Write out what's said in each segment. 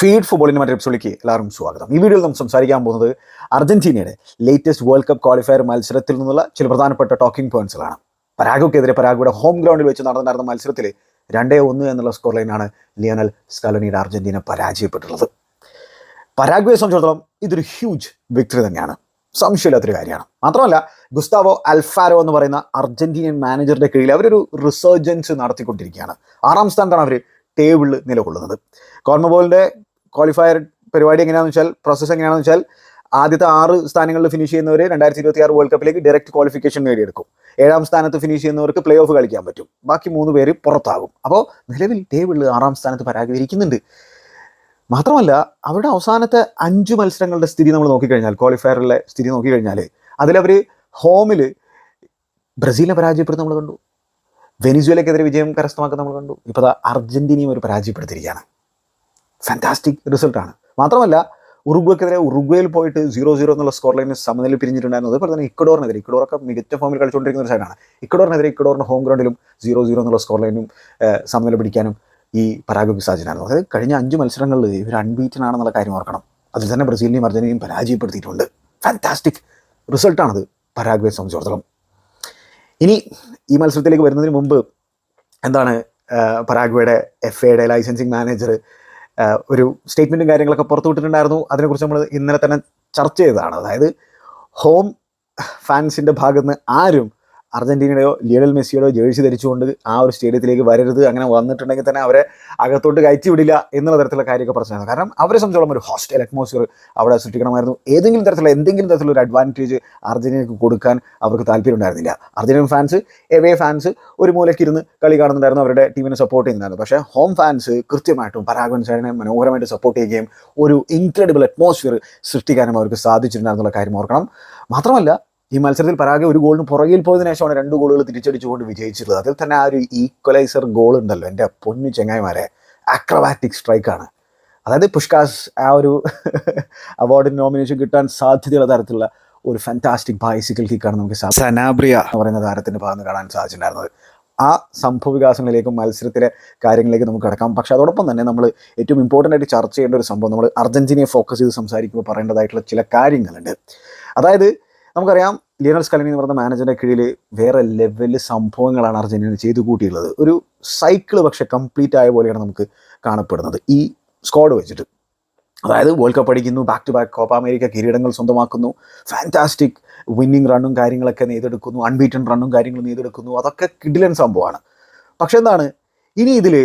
Feed ഫുട്ബോളിന്റെ മറ്റൊരു എപ്പിസോഡിലേക്ക് എല്ലാവരും സ്വാഗതം. ഈ വീഡിയോയിൽ നമ്മൾ സംസാരിക്കാൻ പോകുന്നത് അർജന്റീനയുടെ ലേറ്റസ്റ്റ് വേൾഡ് കപ്പ് ക്വാളിഫയർ മത്സരത്തിൽ നിന്നുള്ള ചില പ്രധാനപ്പെട്ട ടോക്കിംഗ് പോയിന്റ്സുകളാണ് പരാഗോക്കെതിരെ പരാഗോയുടെ ഹോം ഗ്രൗണ്ടിൽ വെച്ച് നടന്നിരുന്ന മത്സരത്തിൽ രണ്ടേ ഒന്ന് എന്നുള്ള സ്കോർ ലൈനാണ് ലിയോണൽ സ്കാലോനിയുടെ അർജന്റീന പരാജയപ്പെട്ടിട്ടുള്ളത് പരാഗ്വയെ സംബന്ധിച്ചിടത്തോളം ഇതൊരു ഹ്യൂജ് വിക്ടറി തന്നെയാണ്. സംശയമില്ലാത്തൊരു കാര്യമാണ്. മാത്രമല്ല ഗുസ്താവോ അൽഫാരോ എന്ന് പറയുന്ന അർജന്റീനിയൻ മാനേജറുടെ കീഴിൽ അവരൊരു റിസർജൻസ് നടത്തിക്കൊണ്ടിരിക്കുകയാണ്. ആറാം സ്ഥാനത്താണ് അവർ ടേബിളിൽ നിലകൊള്ളുന്നത്. കോൺമബോളിന്റെ ക്വാളിഫയർ പരിപാടി എങ്ങനെയാണെന്ന് വെച്ചാൽ പ്രോസസ്സ് എങ്ങനെയാണെന്ന് വെച്ചാൽ ആദ്യത്തെ ആറ് സ്ഥാനങ്ങളിൽ ഫിനിഷ് ചെയ്യുന്നവർ രണ്ടായിരത്തി ഇരുപത്തി ആറ് വേൾഡ് കപ്പിലേക്ക് ഡയറക്റ്റ് ക്വാളിഫിക്കേഷൻ നേടിയെടുക്കും. ഏഴാം സ്ഥാനത്ത് ഫിനിഷ് ചെയ്യുന്നവർക്ക് പ്ലേ ഓഫ് കളിക്കാൻ പറ്റും. ബാക്കി മൂന്ന് പേര് പുറത്താകും. അപ്പോൾ നിലവിൽ ടേബിളിൽ ആറാം സ്ഥാനത്ത് പരാഗരിക്കുന്നുണ്ട് മാത്രമല്ല അവരുടെ അവസാനത്തെ അഞ്ച് മത്സരങ്ങളുടെ സ്ഥിതി നമ്മൾ നോക്കിക്കഴിഞ്ഞാൽ ക്വാളിഫയറിലെ സ്ഥിതി നോക്കിക്കഴിഞ്ഞാൽ അതിലവർ ഹോമിൽ ബ്രസീലിനെ പരാജയപ്പെടുത്തി നമ്മൾ കണ്ടു. വെനിസ്വേലക്കെതിരെ വിജയം കരസ്ഥമാക്കുന്ന നമ്മൾ കണ്ടു. ഇപ്പോൾ അർജന്റീനയും ഒരു പരാജയപ്പെടുത്തിയിരിക്കുകയാണ്. ഫാന്റാസ്റ്റിക് റിസൾട്ടാണ് മാത്രമല്ല ഉറുഗ്വക്കെതിരെ ഉറുഗ്വയിൽ പോയിട്ട് സീറോ സീറോ എന്നുള്ള സ്കോർ ലൈനിൽ സമനില പിരിഞ്ഞിട്ടുണ്ടായിരുന്നു അതുപോലെ തന്നെ ഇക്കഡോറിനെതിരെ ഇക്കഡോറൊക്കെ മികച്ച ഫോമിൽ കളിച്ചുകൊണ്ടിരിക്കുന്ന ഒരു സൈഡാണ് ഇക്കഡോറിനെതിരെ ഇക്കഡോറിന്റെ ഹോം ഗ്രൗണ്ടിലും സീറോ സീറോ എന്നുള്ള സ്കോർ ലൈനും സമനില പിടിക്കാനും ഈ പരാഗോയ്ക്ക് സാധ്യതയാണ് അതായത് കഴിഞ്ഞ അഞ്ച് മത്സരങ്ങളിൽ ഇവർ അൺബീറ്റൻ ആണെന്നുള്ള കാര്യം ഓർക്കണം. അതിൽ തന്നെ ബ്രസീലിനെയും അർജന്റീനയും പരാജയപ്പെടുത്തിയിട്ടുണ്ട്. ഫാന്റാസ്റ്റിക് റിസൾട്ടാണത് പരാഗ്വയെ സംബന്ധിച്ചിടത്തോളം. ഇനി ഈ മത്സരത്തിലേക്ക് വരുന്നതിന് മുമ്പ് എന്താണ് പരാഗ്വയുടെ എഫ് എയുടെ ലൈസൻസിങ് മാനേജർ ഒരു സ്റ്റേറ്റ്മെന്റും കാര്യങ്ങളൊക്കെ പുറത്തുവിട്ടിട്ടുണ്ടായിരുന്നു അതിനെക്കുറിച്ച് നമ്മൾ ഇന്നലെ തന്നെ ചർച്ച ചെയ്തതാണ്. അതായത് ഹോം ഫാൻസിന്റെ ഭാഗത്ത് നിന്ന് ആരും അർജന്റീനയുടെയോ ലിയണൽ മെസ്സിയുടെയോ ജേഴ്സി ധരിച്ചുകൊണ്ട് ആ ഒരു സ്റ്റേഡിയത്തിലേക്ക് വരരുത് അങ്ങനെ വന്നിട്ടുണ്ടെങ്കിൽ തന്നെ അവരെ അകത്തോട്ട് കയറ്റി വിടില്ല എന്നുള്ള തരത്തിലുള്ള കാര്യമൊക്കെ പ്രശ്നമായിരുന്നു കാരണം അവരെ സംബന്ധിച്ചോളം ഒരു ഹോസ്റ്റൽ അറ്റ്മോസ്ഫിയർ അവിടെ സൃഷ്ടിക്കണമായിരുന്നു. ഏതെങ്കിലും തരത്തിലുള്ള എന്തെങ്കിലും തരത്തിലുള്ള ഒരു അഡ്വാന്റേജ് അർജന്റീനയ്ക്ക് കൊടുക്കാൻ അവർക്ക് താല്പര്യം ഉണ്ടായിരുന്നില്ല അർജന്റീനൻ ഫാൻസ് എവേ ഫാൻസ് ഒരു മൂലയ്ക്ക് ഇരുന്ന് കളി കാണുന്നുണ്ടായിരുന്നു അവരുടെ ടീമിനെ സപ്പോർട്ട് ചെയ്യുന്നുണ്ടായിരുന്നു പക്ഷേ ഹോം ഫാൻസ് കൃത്യമായിട്ടും പരാഗൻ സൈഡിനെ മനോഹരമായിട്ട് സപ്പോർട്ട് ചെയ്യുകയും ഒരു ഇൻക്രെഡിബിൾ അറ്റ്മോസ്ഫിയർ സൃഷ്ടിക്കാനും അവർക്ക് സാധിച്ചിട്ടുണ്ടായിരുന്നുള്ള കാര്യം ഓർക്കണം. മാത്രമല്ല ഈ മത്സരത്തിൽ പരാഗ ഒരു ഗോളിന് പുറകിൽ പോയതിനു ശേഷമാണ് രണ്ട് ഗോളുകൾ തിരിച്ചടിച്ചുകൊണ്ട് വിജയിച്ചിട്ടുള്ളത് അതിൽ തന്നെ ആ ഒരു ഈക്വലൈസർ ഗോൾ ഉണ്ടല്ലോ. എന്റെ പൊന്നു ചെങ്ങായിമാരെ അക്രബാറ്റിക് സ്ട്രൈക്കാണ് അതായത് പുഷ്കാസ് ആ ഒരു അവാർഡിന് നോമിനേഷൻ കിട്ടാൻ സാധ്യതയുള്ള തരത്തിലുള്ള ഒരു ഫാന്റാസ്റ്റിക് ബൈസിക്കൽ കിക്കാണ് നമുക്ക് സനാബ്രിയ എന്ന് പറയുന്ന താരത്തിന്റെ ഭാഗത്ത് കാണാൻ സാധിച്ചിട്ടുണ്ടായിരുന്നത്. ആ സംഭവ വികാസങ്ങളിലേക്കും മത്സരത്തിലെ കാര്യങ്ങളിലേക്കും നമുക്ക് കിടക്കാം. പക്ഷെ അതോടൊപ്പം തന്നെ നമ്മൾ ഏറ്റവും ഇമ്പോർട്ടന്റ് ആയിട്ട് ചർച്ച ചെയ്യേണ്ട ഒരു സംഭവം നമ്മൾ അർജന്റീനയെ ഫോക്കസ് ചെയ്ത് സംസാരിക്കുമ്പോൾ പറയേണ്ടതായിട്ടുള്ള ചില കാര്യങ്ങളുണ്ട്. അതായത് നമുക്കറിയാം ലിയണൽ സ്കലിനി എന്ന് പറയുന്ന മാനേജറിന്റെ കീഴിൽ വേറെ ലെവൽ സംഭവങ്ങളാണ് അർജന്റീന ചെയ്തു കൂട്ടിയുള്ളത് ഒരു സൈക്കിൾ പക്ഷെ കംപ്ലീറ്റ് ആയ പോലെയാണ് നമുക്ക് കാണപ്പെടുന്നത് ഈ സ്ക്വാഡ് വെച്ചിട്ട്. അതായത് വേൾഡ് കപ്പ് അടിക്കുന്നു back to back Copa America കിരീടങ്ങൾ സ്വന്തമാക്കുന്നു ഫാന്റാസ്റ്റിക് വിന്നിങ് റണ്ണും കാര്യങ്ങളൊക്കെ നെയ്തെടുക്കുന്നു അൺബീറ്റൺ റണ്ണും കാര്യങ്ങളും നെയ്തെടുക്കുന്നു അതൊക്കെ കിഡിലൻ സംഭവമാണ്. പക്ഷെ എന്താണ് ഇനി ഇതിൽ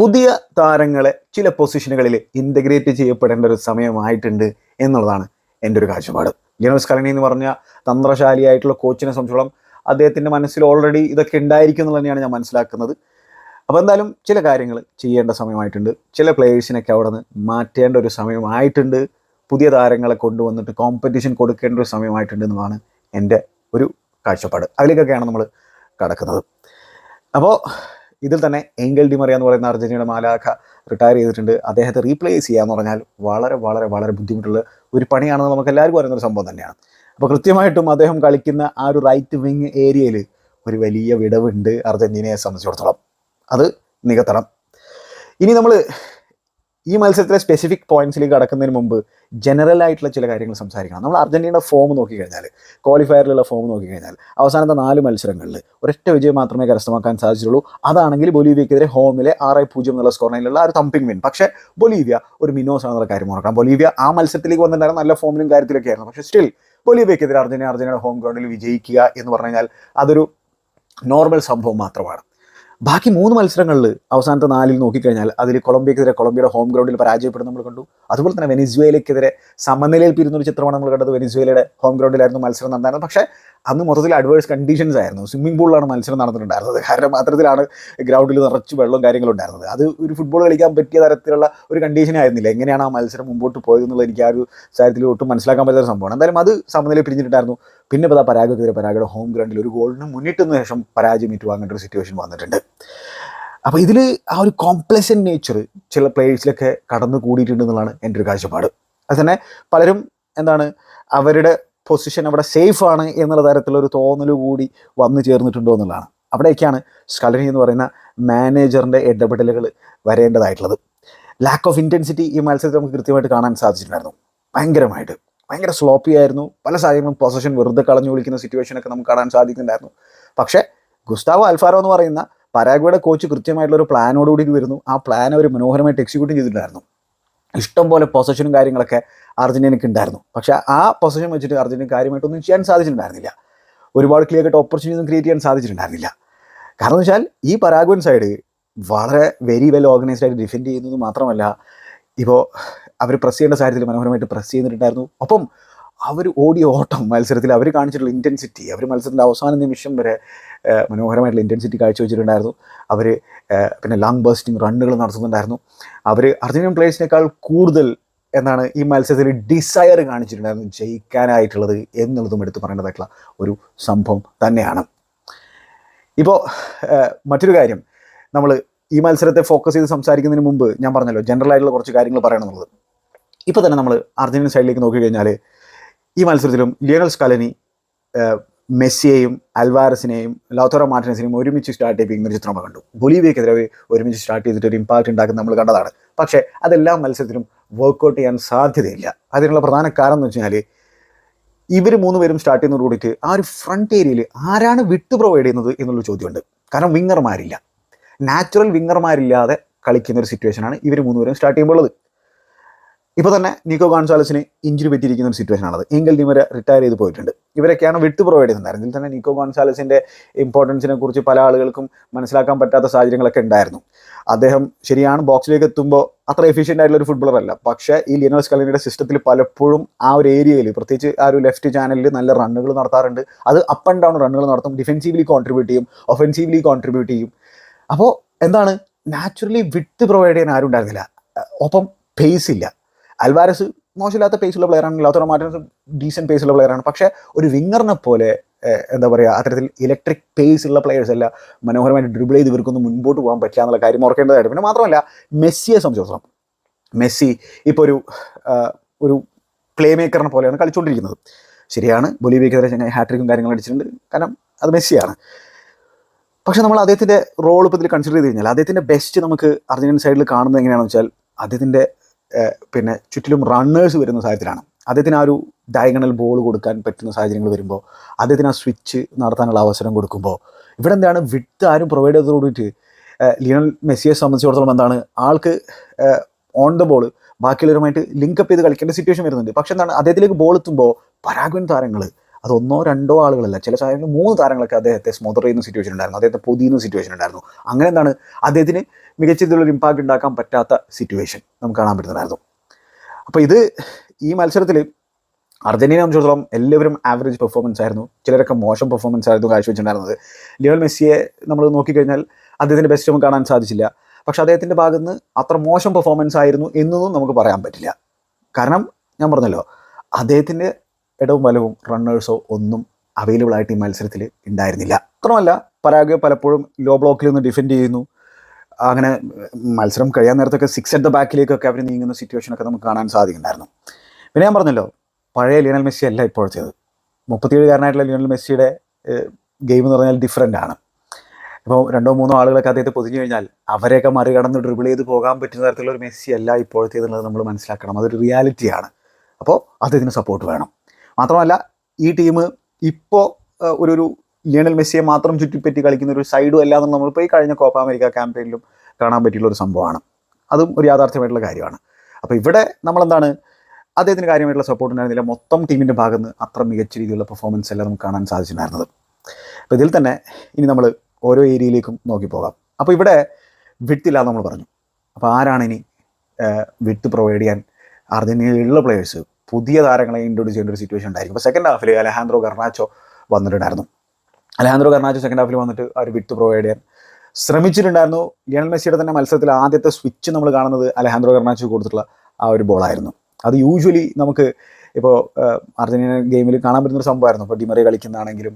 പുതിയ താരങ്ങളെ ചില പൊസിഷനുകളിൽ ഇന്റഗ്രേറ്റ് ചെയ്യപ്പെടേണ്ട ഒരു സമയമായിട്ടുണ്ട് എന്നുള്ളതാണ് എന്റെ ഒരു കാഴ്ചപ്പാട്. സ്കലനി എന്ന് പറഞ്ഞ തന്ത്രശാലിയായിട്ടുള്ള കോച്ചിനെ സംബന്ധിച്ചോളം അദ്ദേഹത്തിന്റെ മനസ്സിൽ ഓൾറെഡി ഇതൊക്കെ ഉണ്ടായിരിക്കും എന്നുള്ളത് തന്നെയാണ് ഞാൻ മനസ്സിലാക്കുന്നത്. അപ്പോൾ എന്തായാലും ചില കാര്യങ്ങൾ ചെയ്യേണ്ട സമയമായിട്ടുണ്ട്. ചില പ്ലേയേഴ്സിനൊക്കെ അവിടെ നിന്ന് മാറ്റേണ്ട ഒരു സമയമായിട്ടുണ്ട്. പുതിയ താരങ്ങളെ കൊണ്ടുവന്നിട്ട് കോമ്പറ്റീഷൻ കൊടുക്കേണ്ട ഒരു സമയമായിട്ടുണ്ട് എന്നുള്ളതാണ് എന്റെ ഒരു കാഴ്ചപ്പാട്. അതിലേക്കൊക്കെയാണ് നമ്മൾ കടക്കുന്നത്. അപ്പോൾ ഇതിൽ തന്നെ ഏങ്കൽ ഡിമറിയ എന്ന് പറയുന്ന അർജന്റീനയുടെ മാലാഖ റിട്ടയർ ചെയ്തിട്ടുണ്ട്. അദ്ദേഹത്തെ റീപ്ലേസ് ചെയ്യുക എന്ന് പറഞ്ഞാൽ വളരെ വളരെ വളരെ ബുദ്ധിമുട്ടുള്ള ഒരു പണിയാണെന്ന് നമുക്ക് എല്ലാവർക്കും അറിയുന്ന ഒരു സംഭവം തന്നെയാണ്. അപ്പോൾ കൃത്യമായിട്ടും അദ്ദേഹം കളിക്കുന്ന ആ ഒരു റൈറ്റ് വിങ് ഏരിയയിൽ ഒരു വലിയ വിടവുണ്ട് അർജന്റീനയെ സംബന്ധിച്ചിടത്തോളം. അത് നികത്തണം. ഇനി നമ്മൾ ഈ മത്സരത്തിലെ സ്പെസിഫിക് പോയിന്റ്സിലേക്ക് കടക്കുന്നതിന് മുമ്പ് ജനറൽ ആയിട്ടുള്ള ചില കാര്യങ്ങൾ സംസാരിക്കണം. നമ്മൾ അർജന്റീനയുടെ ഫോം നോക്കിക്കഴിഞ്ഞാൽ ക്വാളിഫയറിലുള്ള ഫോം നോക്കിക്കഴിഞ്ഞാൽ അവസാനത്തെ നാല് മത്സരങ്ങളിൽ ഒരൊറ്റ വിജയം മാത്രമേ കരസ്ഥമാക്കാൻ സാധിച്ചിട്ടുള്ളൂ. അതാണെങ്കിൽ ബൊലീവിയക്കെതിരെ ഹോമിലെ ആറ് പൂജ്യം എന്നുള്ള സ്കോറിനുള്ള ഒരു തമ്പിങ് വിൻ പക്ഷേ ബൊലീവിയ ഒരു മിനോസ് ആണെന്നുള്ള കാര്യം ഓർക്കണം. ബൊലീവിയ ആ മത്സരത്തിലേക്ക് വന്നിട്ടുണ്ടായിരുന്ന നല്ല ഫോമിലും കാര്യത്തിലൊക്കെ ആയിരുന്നു പക്ഷേ സ്റ്റിൽ ബൊലീവിയക്കെതിരെ അർജന്റീന അർജന്റീനയുടെ ഹോം ഗ്രൗണ്ടിൽ വിജയിക്കുക എന്ന് പറഞ്ഞു കഴിഞ്ഞാൽ അതൊരു നോർമൽ സംഭവം മാത്രമാണ്. ബാക്കി മൂന്ന് മത്സരങ്ങളിൽ അവസാനത്തെ നാലിൽ നോക്കിക്കഴിഞ്ഞാൽ അതിൽ കൊളംബിയക്കെതിരെ കൊളംബിയയുടെ ഹോം ഗ്രൗണ്ടിൽ പരാജയപ്പെടുന്ന നമ്മൾ കണ്ടു. അതുപോലെ തന്നെ വെനിസ്വേലയ്ക്കെതിരെ സമനിലയിൽ പിരിഞ്ഞൊരു ചിത്രമാണ് നമ്മൾ കണ്ടത്. വെനിസ്വേലയുടെ ഹോം ഗ്രൗണ്ടിലായിരുന്നു മത്സരം നടന്നത് പക്ഷേ അന്ന് മൊത്തത്തിൽ അഡ്വേഴ്സ് കണ്ടീഷൻസ് ആയിരുന്നു. സ്വിമ്മിംഗ് പൂളിലാണ് മത്സരം നടന്നിട്ടുണ്ടായിരുന്നത്. കാരണം അത്തരത്തിലാണ് ഗ്രൗണ്ടിൽ നിറച്ച് വെള്ളവും കാര്യങ്ങളും ഉണ്ടായിരുന്നത്. അത് ഒരു ഫുട്ബോൾ കളിക്കാൻ പറ്റിയ തരത്തിലുള്ള ഒരു കണ്ടീഷൻ ആയിരുന്നില്ല. എങ്ങനെയാണ് ആ മത്സരം മുമ്പോട്ട് പോയത് എന്നുള്ളത് എനിക്ക് ആ ഒരു കാര്യത്തിൽ ഒട്ടും മനസ്സിലാക്കാൻ പറ്റാത്ത സംഭവമാണ്. എന്തായാലും അത് സമനില പിരിഞ്ഞിട്ടുണ്ടായിരുന്നു. പിന്നെ ഇപ്പോൾ പരാഗക്കെതിരെ പരാഗയുടെ ഹോം ഗ്രൗണ്ടിൽ ഒരു ഗോളിന് മുന്നിട്ടുന്ന ശേഷം പരാജയം ഏറ്റുവാങ്ങേണ്ട ഒരു സിറ്റുവേഷൻ വന്നിട്ടുണ്ട്. അപ്പോൾ ഇതിൽ ആ ഒരു കോംപ്ലക്സൻ നേച്ചർ ചില പ്ലേയേഴ്സിലൊക്കെ കടന്നു കൂടിയിട്ടുണ്ട് എന്നുള്ളതാണ് എന്റെ ഒരു കാഴ്ചപ്പാട്. അത് തന്നെ പലരും എന്താണ് അവരുടെ പൊസിഷൻ അവിടെ സേഫ് ആണ് എന്നുള്ള തരത്തിലൊരു തോന്നൽ കൂടി വന്നു ചേർന്നിട്ടുണ്ടോ എന്നുള്ളതാണ്. അവിടേക്കാണ് സ്കലറി എന്ന് പറയുന്ന മാനേജറിന്റെ ഇടപെടലുകൾ വരേണ്ടതായിട്ടുള്ളത്. ലാക്ക് ഓഫ് ഇന്റൻസിറ്റി ഈ മത്സരത്തിൽ നമുക്ക് കൃത്യമായിട്ട് കാണാൻ സാധിച്ചിട്ടുണ്ടായിരുന്നു. ഭയങ്കരമായിട്ട്. ഭയങ്കര സ്ലോപ്പി ആയിരുന്നു. പല സാഹചര്യങ്ങളും പൊസഷൻ വെറുതെ കളഞ്ഞു വിളിക്കുന്ന സിറ്റുവേഷനൊക്കെ നമുക്ക് കാണാൻ സാധിക്കുന്നുണ്ടായിരുന്നു. പക്ഷേ ഗുസ്താവോ അൽഫാരോ എന്ന് പറയുന്ന പരാഗ്വയുടെ കോച്ച് കൃത്യമായിട്ടുള്ള ഒരു പ്ലാനോടുകൂടി വരുന്നു. ആ പ്ലാൻ അവർ മനോഹരമായിട്ട് എക്സിക്യൂട്ട് ചെയ്തിട്ടുണ്ടായിരുന്നു. ഇഷ്ടം പോലെ പൊസഷനും കാര്യങ്ങളൊക്കെ അർജന്റീനയ്ക്ക് ഉണ്ടായിരുന്നു പക്ഷെ ആ പൊസിഷൻ വെച്ചിട്ട് അർജന്റീന കാര്യമായിട്ടൊന്നും ചെയ്യാൻ സാധിച്ചിട്ടുണ്ടായിരുന്നില്ല. ഒരുപാട് ക്ലിയർ കട്ട് ഓപ്പർച്യൂണിറ്റി ഒന്നും ക്രിയേറ്റ് ചെയ്യാൻ സാധിച്ചിട്ടുണ്ടായിരുന്നില്ല. കാരണം വെച്ചാൽ ഈ പരാഗ്വൻ സൈഡ് വളരെ വെരി വെൽ ഓർഗനൈസ്ഡ് ആയിട്ട് ഡിഫെൻഡ് ചെയ്യുന്നത് മാത്രമല്ല ഇപ്പോൾ അവർ പ്രസ് ചെയ്യേണ്ട സാഹചര്യത്തിൽ മനോഹരമായിട്ട് പ്രസ് ചെയ്തിട്ടുണ്ടായിരുന്നു. ഒപ്പം അവർ ഓടിയ ഓട്ടം മത്സരത്തിൽ അവർ കാണിച്ചിട്ടുള്ള ഇന്റൻസിറ്റി അവർ മത്സരത്തിന്റെ അവസാന നിമിഷം വരെ മനോഹരമായിട്ടുള്ള ഇന്റൻസിറ്റി കാഴ്ചവെച്ചിട്ടുണ്ടായിരുന്നു. അവർ പിന്നെ ലോങ് ബേസ്റ്റിംഗ് റണ്ണുകൾ നടത്തുന്നുണ്ടായിരുന്നു. അവർ അർജന്റീനൻ പ്ലേയേഴ്സിനേക്കാൾ കൂടുതൽ എന്നാണ് ഈ മത്സരത്തിൽ ഡിസയർ കാണിച്ചിട്ടുണ്ടായിരുന്നു ജയിക്കാനായിട്ടുള്ളത് എന്നുള്ളതും എടുത്തു പറയേണ്ടതായിട്ടുള്ള ഒരു സംഭവം തന്നെയാണ്. ഇപ്പോൾ മറ്റൊരു കാര്യം. നമ്മൾ ഈ മത്സരത്തെ ഫോക്കസ് ചെയ്ത് സംസാരിക്കുന്നതിന് മുമ്പ് ഞാൻ പറഞ്ഞല്ലോ ജനറൽ ആയിട്ടുള്ള കുറച്ച് കാര്യങ്ങൾ പറയണമെന്നുള്ളത്. ഇപ്പോൾ തന്നെ നമ്മൾ അർജന്റീനൻ സൈഡിലേക്ക് നോക്കിക്കഴിഞ്ഞാൽ ഈ മത്സരത്തിലും ലിയണൽ സ്കലനി മെസ്സിയെയും അൽവാരസിനെയും ലോത്തോറോ മാർട്ടിനസിനെയും ഒരുമിച്ച് സ്റ്റാർട്ട് ചെയ്യിപ്പിക്കുന്ന ഒരു ചിത്രം നമ്മൾ കണ്ടു. ബൊലീവിയക്കെതിരെ ഒരുമിച്ച് സ്റ്റാർട്ട് ചെയ്തിട്ട് ഒരു ഇമ്പാക്റ്റ് ഉണ്ടാക്കുന്ന നമ്മൾ കണ്ടതാണ്. പക്ഷേ അതെല്ലാ മത്സരത്തിലും വർക്കൗട്ട് ചെയ്യാൻ സാധ്യതയില്ല. അതിനുള്ള പ്രധാന കാരണം എന്ന് വെച്ചാൽ ഇവർ മൂന്ന് പേരും സ്റ്റാർട്ട് ചെയ്യുന്നതോട് കൂടിയിട്ട് ആ ഒരു ഫ്രണ്ട് ഏരിയയിൽ ആരാണ് വിട്ട് പ്രൊവൈഡ് ചെയ്യുന്നത് എന്നുള്ള ചോദ്യമുണ്ട്. കാരണം വിങ്ങർമാരില്ല നാച്ചുറൽ വിങ്ങർമാരില്ലാതെ കളിക്കുന്ന ഒരു സിറ്റുവേഷനാണ് ഇവർ മൂന്നുപേരും സ്റ്റാർട്ട് ചെയ്യുമ്പോൾ ഉള്ളത്. ഇപ്പോൾ തന്നെ നിക്കോ ഗോൺസാലസിന് ഇഞ്ചുറി പറ്റിയിരിക്കുന്ന ഒരു സിറ്റുവേഷൻ ആണത്. എങ്കിൽ ഇവരെ റിട്ടയർ ചെയ്ത് പോയിട്ടുണ്ട്. ഇവരൊക്കെയാണ് വിട്ട് പ്രൊവൈഡ് ചെയ്യുന്നുണ്ടായിരുന്നത് ഇതിൽ തന്നെ നിക്കോ ഗോൺസാലസിന്റെ ഇമ്പോർട്ടൻസിനെ കുറിച്ച് പല ആളുകൾക്കും മനസ്സിലാക്കാൻ പറ്റാത്ത സാഹചര്യങ്ങളൊക്കെ ഉണ്ടായിരുന്നു. അദ്ദേഹം ശരിയാണ് ബോക്സിലേക്ക് എത്തുമ്പോൾ അത്ര എഫിഷ്യന്റ് ആയിട്ടുള്ള ഒരു ഫുട്ബോളർ അല്ല. പക്ഷേ ഈ ലിയനൽ സ്കലിനിയുടെ സിസ്റ്റത്തിൽ പലപ്പോഴും ആ ഒരു ഏരിയയിൽ പ്രത്യേകിച്ച് ആ ഒരു ലെഫ്റ്റ് ചാനലിൽ നല്ല റണ്ണുകൾ നടത്താറുണ്ട്. അത് അപ്പ് ആൻഡ് ഡൗൺ റണ്ണുകൾ നടത്തും. ഡിഫെൻസീവ്ലി കോൺട്രിബ്യൂട്ട് ചെയ്യും. ഒഫെൻസീവ്ലി കോൺട്രിബ്യൂട്ട് ചെയ്യും. അപ്പോൾ എന്താണ്? നാച്ചുറലി വിട്ട് പ്രൊവൈഡ് ചെയ്യാൻ ആരും ഉണ്ടായിരുന്നില്ല ഒപ്പം പേസ് ഇല്ല. അൽവാരസ് മോശമില്ലാത്ത പേസുള്ള പ്ലെയറാണ് ലോത്തോറ പേസ് ഡീസന്റ് പേസുള്ള പ്ലെയറാണ് പക്ഷേ ഒരു വിങ്ങറിനെ പോലെ എന്താ പറയുക അത്തരത്തിൽ ഇലക്ട്രിക് പേസ് ഉള്ള പ്ലെയേഴ്സ് അല്ല മനോഹരമായിട്ട് ഡ്രിബിൾ ചെയ്ത് ഇവർക്കൊന്നും മുൻപോട്ട് പോകാൻ പറ്റില്ല എന്നുള്ള കാര്യം ഓർക്കേണ്ടതായിട്ട്. പിന്നെ മാത്രമല്ല മെസ്സിയെ സംബന്ധിച്ചിടത്തോളം മെസ്സി ഇപ്പോൾ ഒരു ഒരു പ്ലേ മേക്കറിനെ പോലെയാണ് കളിച്ചുകൊണ്ടിരിക്കുന്നത്. ശരിയാണ് ബൊലീവിയക്കെതിരെ ചെന്നൈ ഹാട്രിക്കും കാര്യങ്ങളും അടിച്ചിട്ടുണ്ട്. കാരണം അത് മെസ്സിയാണ്. പക്ഷെ നമ്മൾ അദ്ദേഹത്തിന്റെ റോൾ ഇപ്പോൾ ഇതിൽ കൺസിഡർ ചെയ്ത് കഴിഞ്ഞാൽ അദ്ദേഹത്തിന്റെ ബെസ്റ്റ് നമുക്ക് അർജന്റീൻ സൈഡിൽ കാണുന്നത് എങ്ങനെയാണെന്ന് വെച്ചാൽ അദ്ദേഹത്തിന്റെ പിന്നെ ചുറ്റിലും റണ്ണേഴ്സ് വരുന്ന സാഹചര്യത്തിലാണ്. അദ്ദേഹത്തിന് ആ ഒരു ഡയഗണൽ ബോൾ കൊടുക്കാൻ പറ്റുന്ന സാഹചര്യങ്ങൾ വരുമ്പോൾ അദ്ദേഹത്തിന് ആ സ്വിച്ച് നടത്താനുള്ള അവസരം കൊടുക്കുമ്പോൾ ഇവിടെ എന്താണ് വിട്ട് ആരും പ്രൊവൈഡ് ചെയ്തതോടുകൂടിയിട്ട് ലിയണൽ മെസ്സിയെ സംബന്ധിച്ചിടത്തോളം എന്താണ് ആൾക്ക് ഓൺ ദ ബോൾ ബാക്കിയുള്ളവരുമായിട്ട് ലിങ്കപ്പ് ചെയ്ത് കളിക്കേണ്ട സിറ്റുവേഷൻ വരുന്നുണ്ട്. പക്ഷെ എന്താണ് അദ്ദേഹത്തിലേക്ക് ബോൾ എത്തുമ്പോൾ പരാഗ്വൻ താരങ്ങൾ അത് ഒന്നോ രണ്ടോ ആളുകളല്ല. ചില സാഹചര്യങ്ങളിൽ മൂന്ന് താരങ്ങളൊക്കെ അദ്ദേഹത്തെ സ്മോദർ ചെയ്യുന്ന സിറ്റുവേഷൻ ഉണ്ടായിരുന്നു. അദ്ദേഹത്തെ പൊതിയുന്ന സിറ്റുവേഷൻ ഉണ്ടായിരുന്നു. അങ്ങനെ എന്താണ്? അദ്ദേഹത്തിന് മികച്ച രീതിയിലുള്ള ഇമ്പാക്റ്റ് ഉണ്ടാക്കാൻ പറ്റാത്ത സിറ്റുവേഷൻ നമുക്ക് കാണാൻ പറ്റുന്നുണ്ടായിരുന്നു അപ്പോൾ ഇത് ഈ മത്സരത്തിൽ അർജന്റീന സംബന്ധിച്ചിടത്തോളം എല്ലാവരും ആവറേജ് പെർഫോമൻസ് ആയിരുന്നു. ചിലരൊക്കെ മോശം പെർഫോമൻസ് ആയിരുന്നു കാഴ്ചവെച്ചിട്ടുണ്ടായിരുന്നത്. ലിയോൾ മെസ്സിയെ നമ്മൾ നോക്കിക്കഴിഞ്ഞാൽ അദ്ദേഹത്തിന്റെ ബെസ്റ്റ് നമുക്ക് കാണാൻ സാധിച്ചില്ല. പക്ഷെ അദ്ദേഹത്തിന്റെ ഭാഗത്ത് അത്ര മോശം പെർഫോമൻസ് ആയിരുന്നു എന്നൊന്നും നമുക്ക് പറയാൻ പറ്റില്ല. കാരണം ഞാൻ പറഞ്ഞല്ലോ അദ്ദേഹത്തിന്റെ ഇടവും വലവും റണ്ണേഴ്സോ ഒന്നും അവൈലബിൾ ആയിട്ട് ഈ മത്സരത്തിൽ ഉണ്ടായിരുന്നില്ല. മാത്രമല്ല പരാഗ് പലപ്പോഴും ലോ ബ്ലോക്കിൽ നിന്ന് ഡിഫെൻഡ് ചെയ്യുന്നു. അങ്ങനെ മത്സരം കഴിയാൻ നേരത്തൊക്കെ സിക്സ് അറ്റ് ദ ബാക്കിലേക്കൊക്കെ അവർ നീങ്ങുന്ന സിറ്റുവേഷനൊക്കെ നമുക്ക് കാണാൻ സാധിക്കുന്നുണ്ടായിരുന്നു. പിന്നെ ഞാൻ പറഞ്ഞല്ലോ പഴയ ലിയണൽ മെസ്സി അല്ല ഇപ്പോഴത്തേത് മുപ്പത്തിയേഴുകാരനായിട്ടുള്ള ലിയണൽ മെസ്സിയുടെ ഗെയിം എന്ന് പറഞ്ഞാൽ ഡിഫറെന്റ് ആണ്. ഇപ്പോൾ രണ്ടോ മൂന്നോ ആളുകളൊക്കെ അദ്ദേഹത്തെ പൊതിഞ്ഞു കഴിഞ്ഞാൽ അവരെയൊക്കെ മറികടന്ന് ഡ്രിബിൾ ചെയ്ത് പോകാൻ പറ്റുന്ന തരത്തിലുള്ള ഒരു മെസ്സി അല്ല ഇപ്പോഴത്തേതുള്ളത് നമ്മൾ മനസ്സിലാക്കണം. അതൊരു റിയാലിറ്റിയാണ് അപ്പോൾ അദ്ദേഹത്തിന് സപ്പോർട്ട് വേണം. മാത്രമല്ല ഈ ടീം ഇപ്പോൾ ഒരു ഒരു ലിയണൽ മെസ്സിയെ മാത്രം ചുറ്റിപ്പറ്റി കളിക്കുന്ന ഒരു സൈഡും അല്ല എന്ന് നമ്മളിപ്പോൾ ഈ കഴിഞ്ഞ കോപ്പ അമേരിക്ക ക്യാമ്പയിനിലും കാണാൻ പറ്റിയുള്ള ഒരു സംഭവമാണ്. അതും ഒരു യാഥാർത്ഥ്യമായിട്ടുള്ള കാര്യമാണ്. അപ്പോൾ ഇവിടെ നമ്മളെന്താണ് അദ്ദേഹത്തിന് കാര്യമായിട്ടുള്ള സപ്പോർട്ട് ഉണ്ടായിരുന്നില്ല. മൊത്തം ടീമിന്റെ ഭാഗത്ത് അത്ര മികച്ച രീതിയിലുള്ള പെർഫോമൻസ് എല്ലാം നമുക്ക് കാണാൻ സാധിച്ചിട്ടുണ്ടായിരുന്നത്. അപ്പോൾ ഇതിൽ തന്നെ ഇനി നമ്മൾ ഓരോ ഏരിയയിലേക്കും നോക്കി പോകാം. അപ്പോൾ ഇവിടെ വിട്ടില്ല നമ്മൾ പറഞ്ഞു. അപ്പോൾ ആരാണ് ഇനി വിട്ട് പ്രൊവൈഡ് ചെയ്യാൻ? അർജന്റീനയിലുള്ള പ്ലേയേഴ്സ് പുതിയ താരങ്ങളെ ഇൻട്രോഡ്യൂസ് ചെയ്യേണ്ട ഒരു സിറ്റുവേഷൻ ഉണ്ടായിരിക്കും. അപ്പോൾ സെക്കൻഡ് ഹാഫിൽ അലഹാൻഡ്രോ കർണാച്ചോ വന്നിട്ടുണ്ടായിരുന്നു. അലഹാൻഡ്രോ കർണാച്ചോ സെക്കൻഡ് ഹാഫിൽ വന്നിട്ട് ഒരു വിട്ട് പ്രൊവൈഡ് ചെയ്യാൻ ശ്രമിച്ചിട്ടുണ്ടായിരുന്നു. ലിയണൽ മെസ്സിയുടെ തന്നെ മത്സരത്തിൽ ആദ്യത്തെ സ്വിച്ച് നമ്മൾ കാണുന്നത് അലഹാൻഡ്രോ കർണാച്ചോ കൊടുത്തിട്ടുള്ള ആ ഒരു ബോളായിരുന്നു അത് യൂഷ്വലി നമുക്ക് ഇപ്പോൾ അർജന്റീന ഗെയിമിൽ കാണാൻ പറ്റുന്ന ഒരു സംഭവമായിരുന്നു. ഇപ്പോൾ ഡിമറി കളിക്കുന്നതാണെങ്കിലും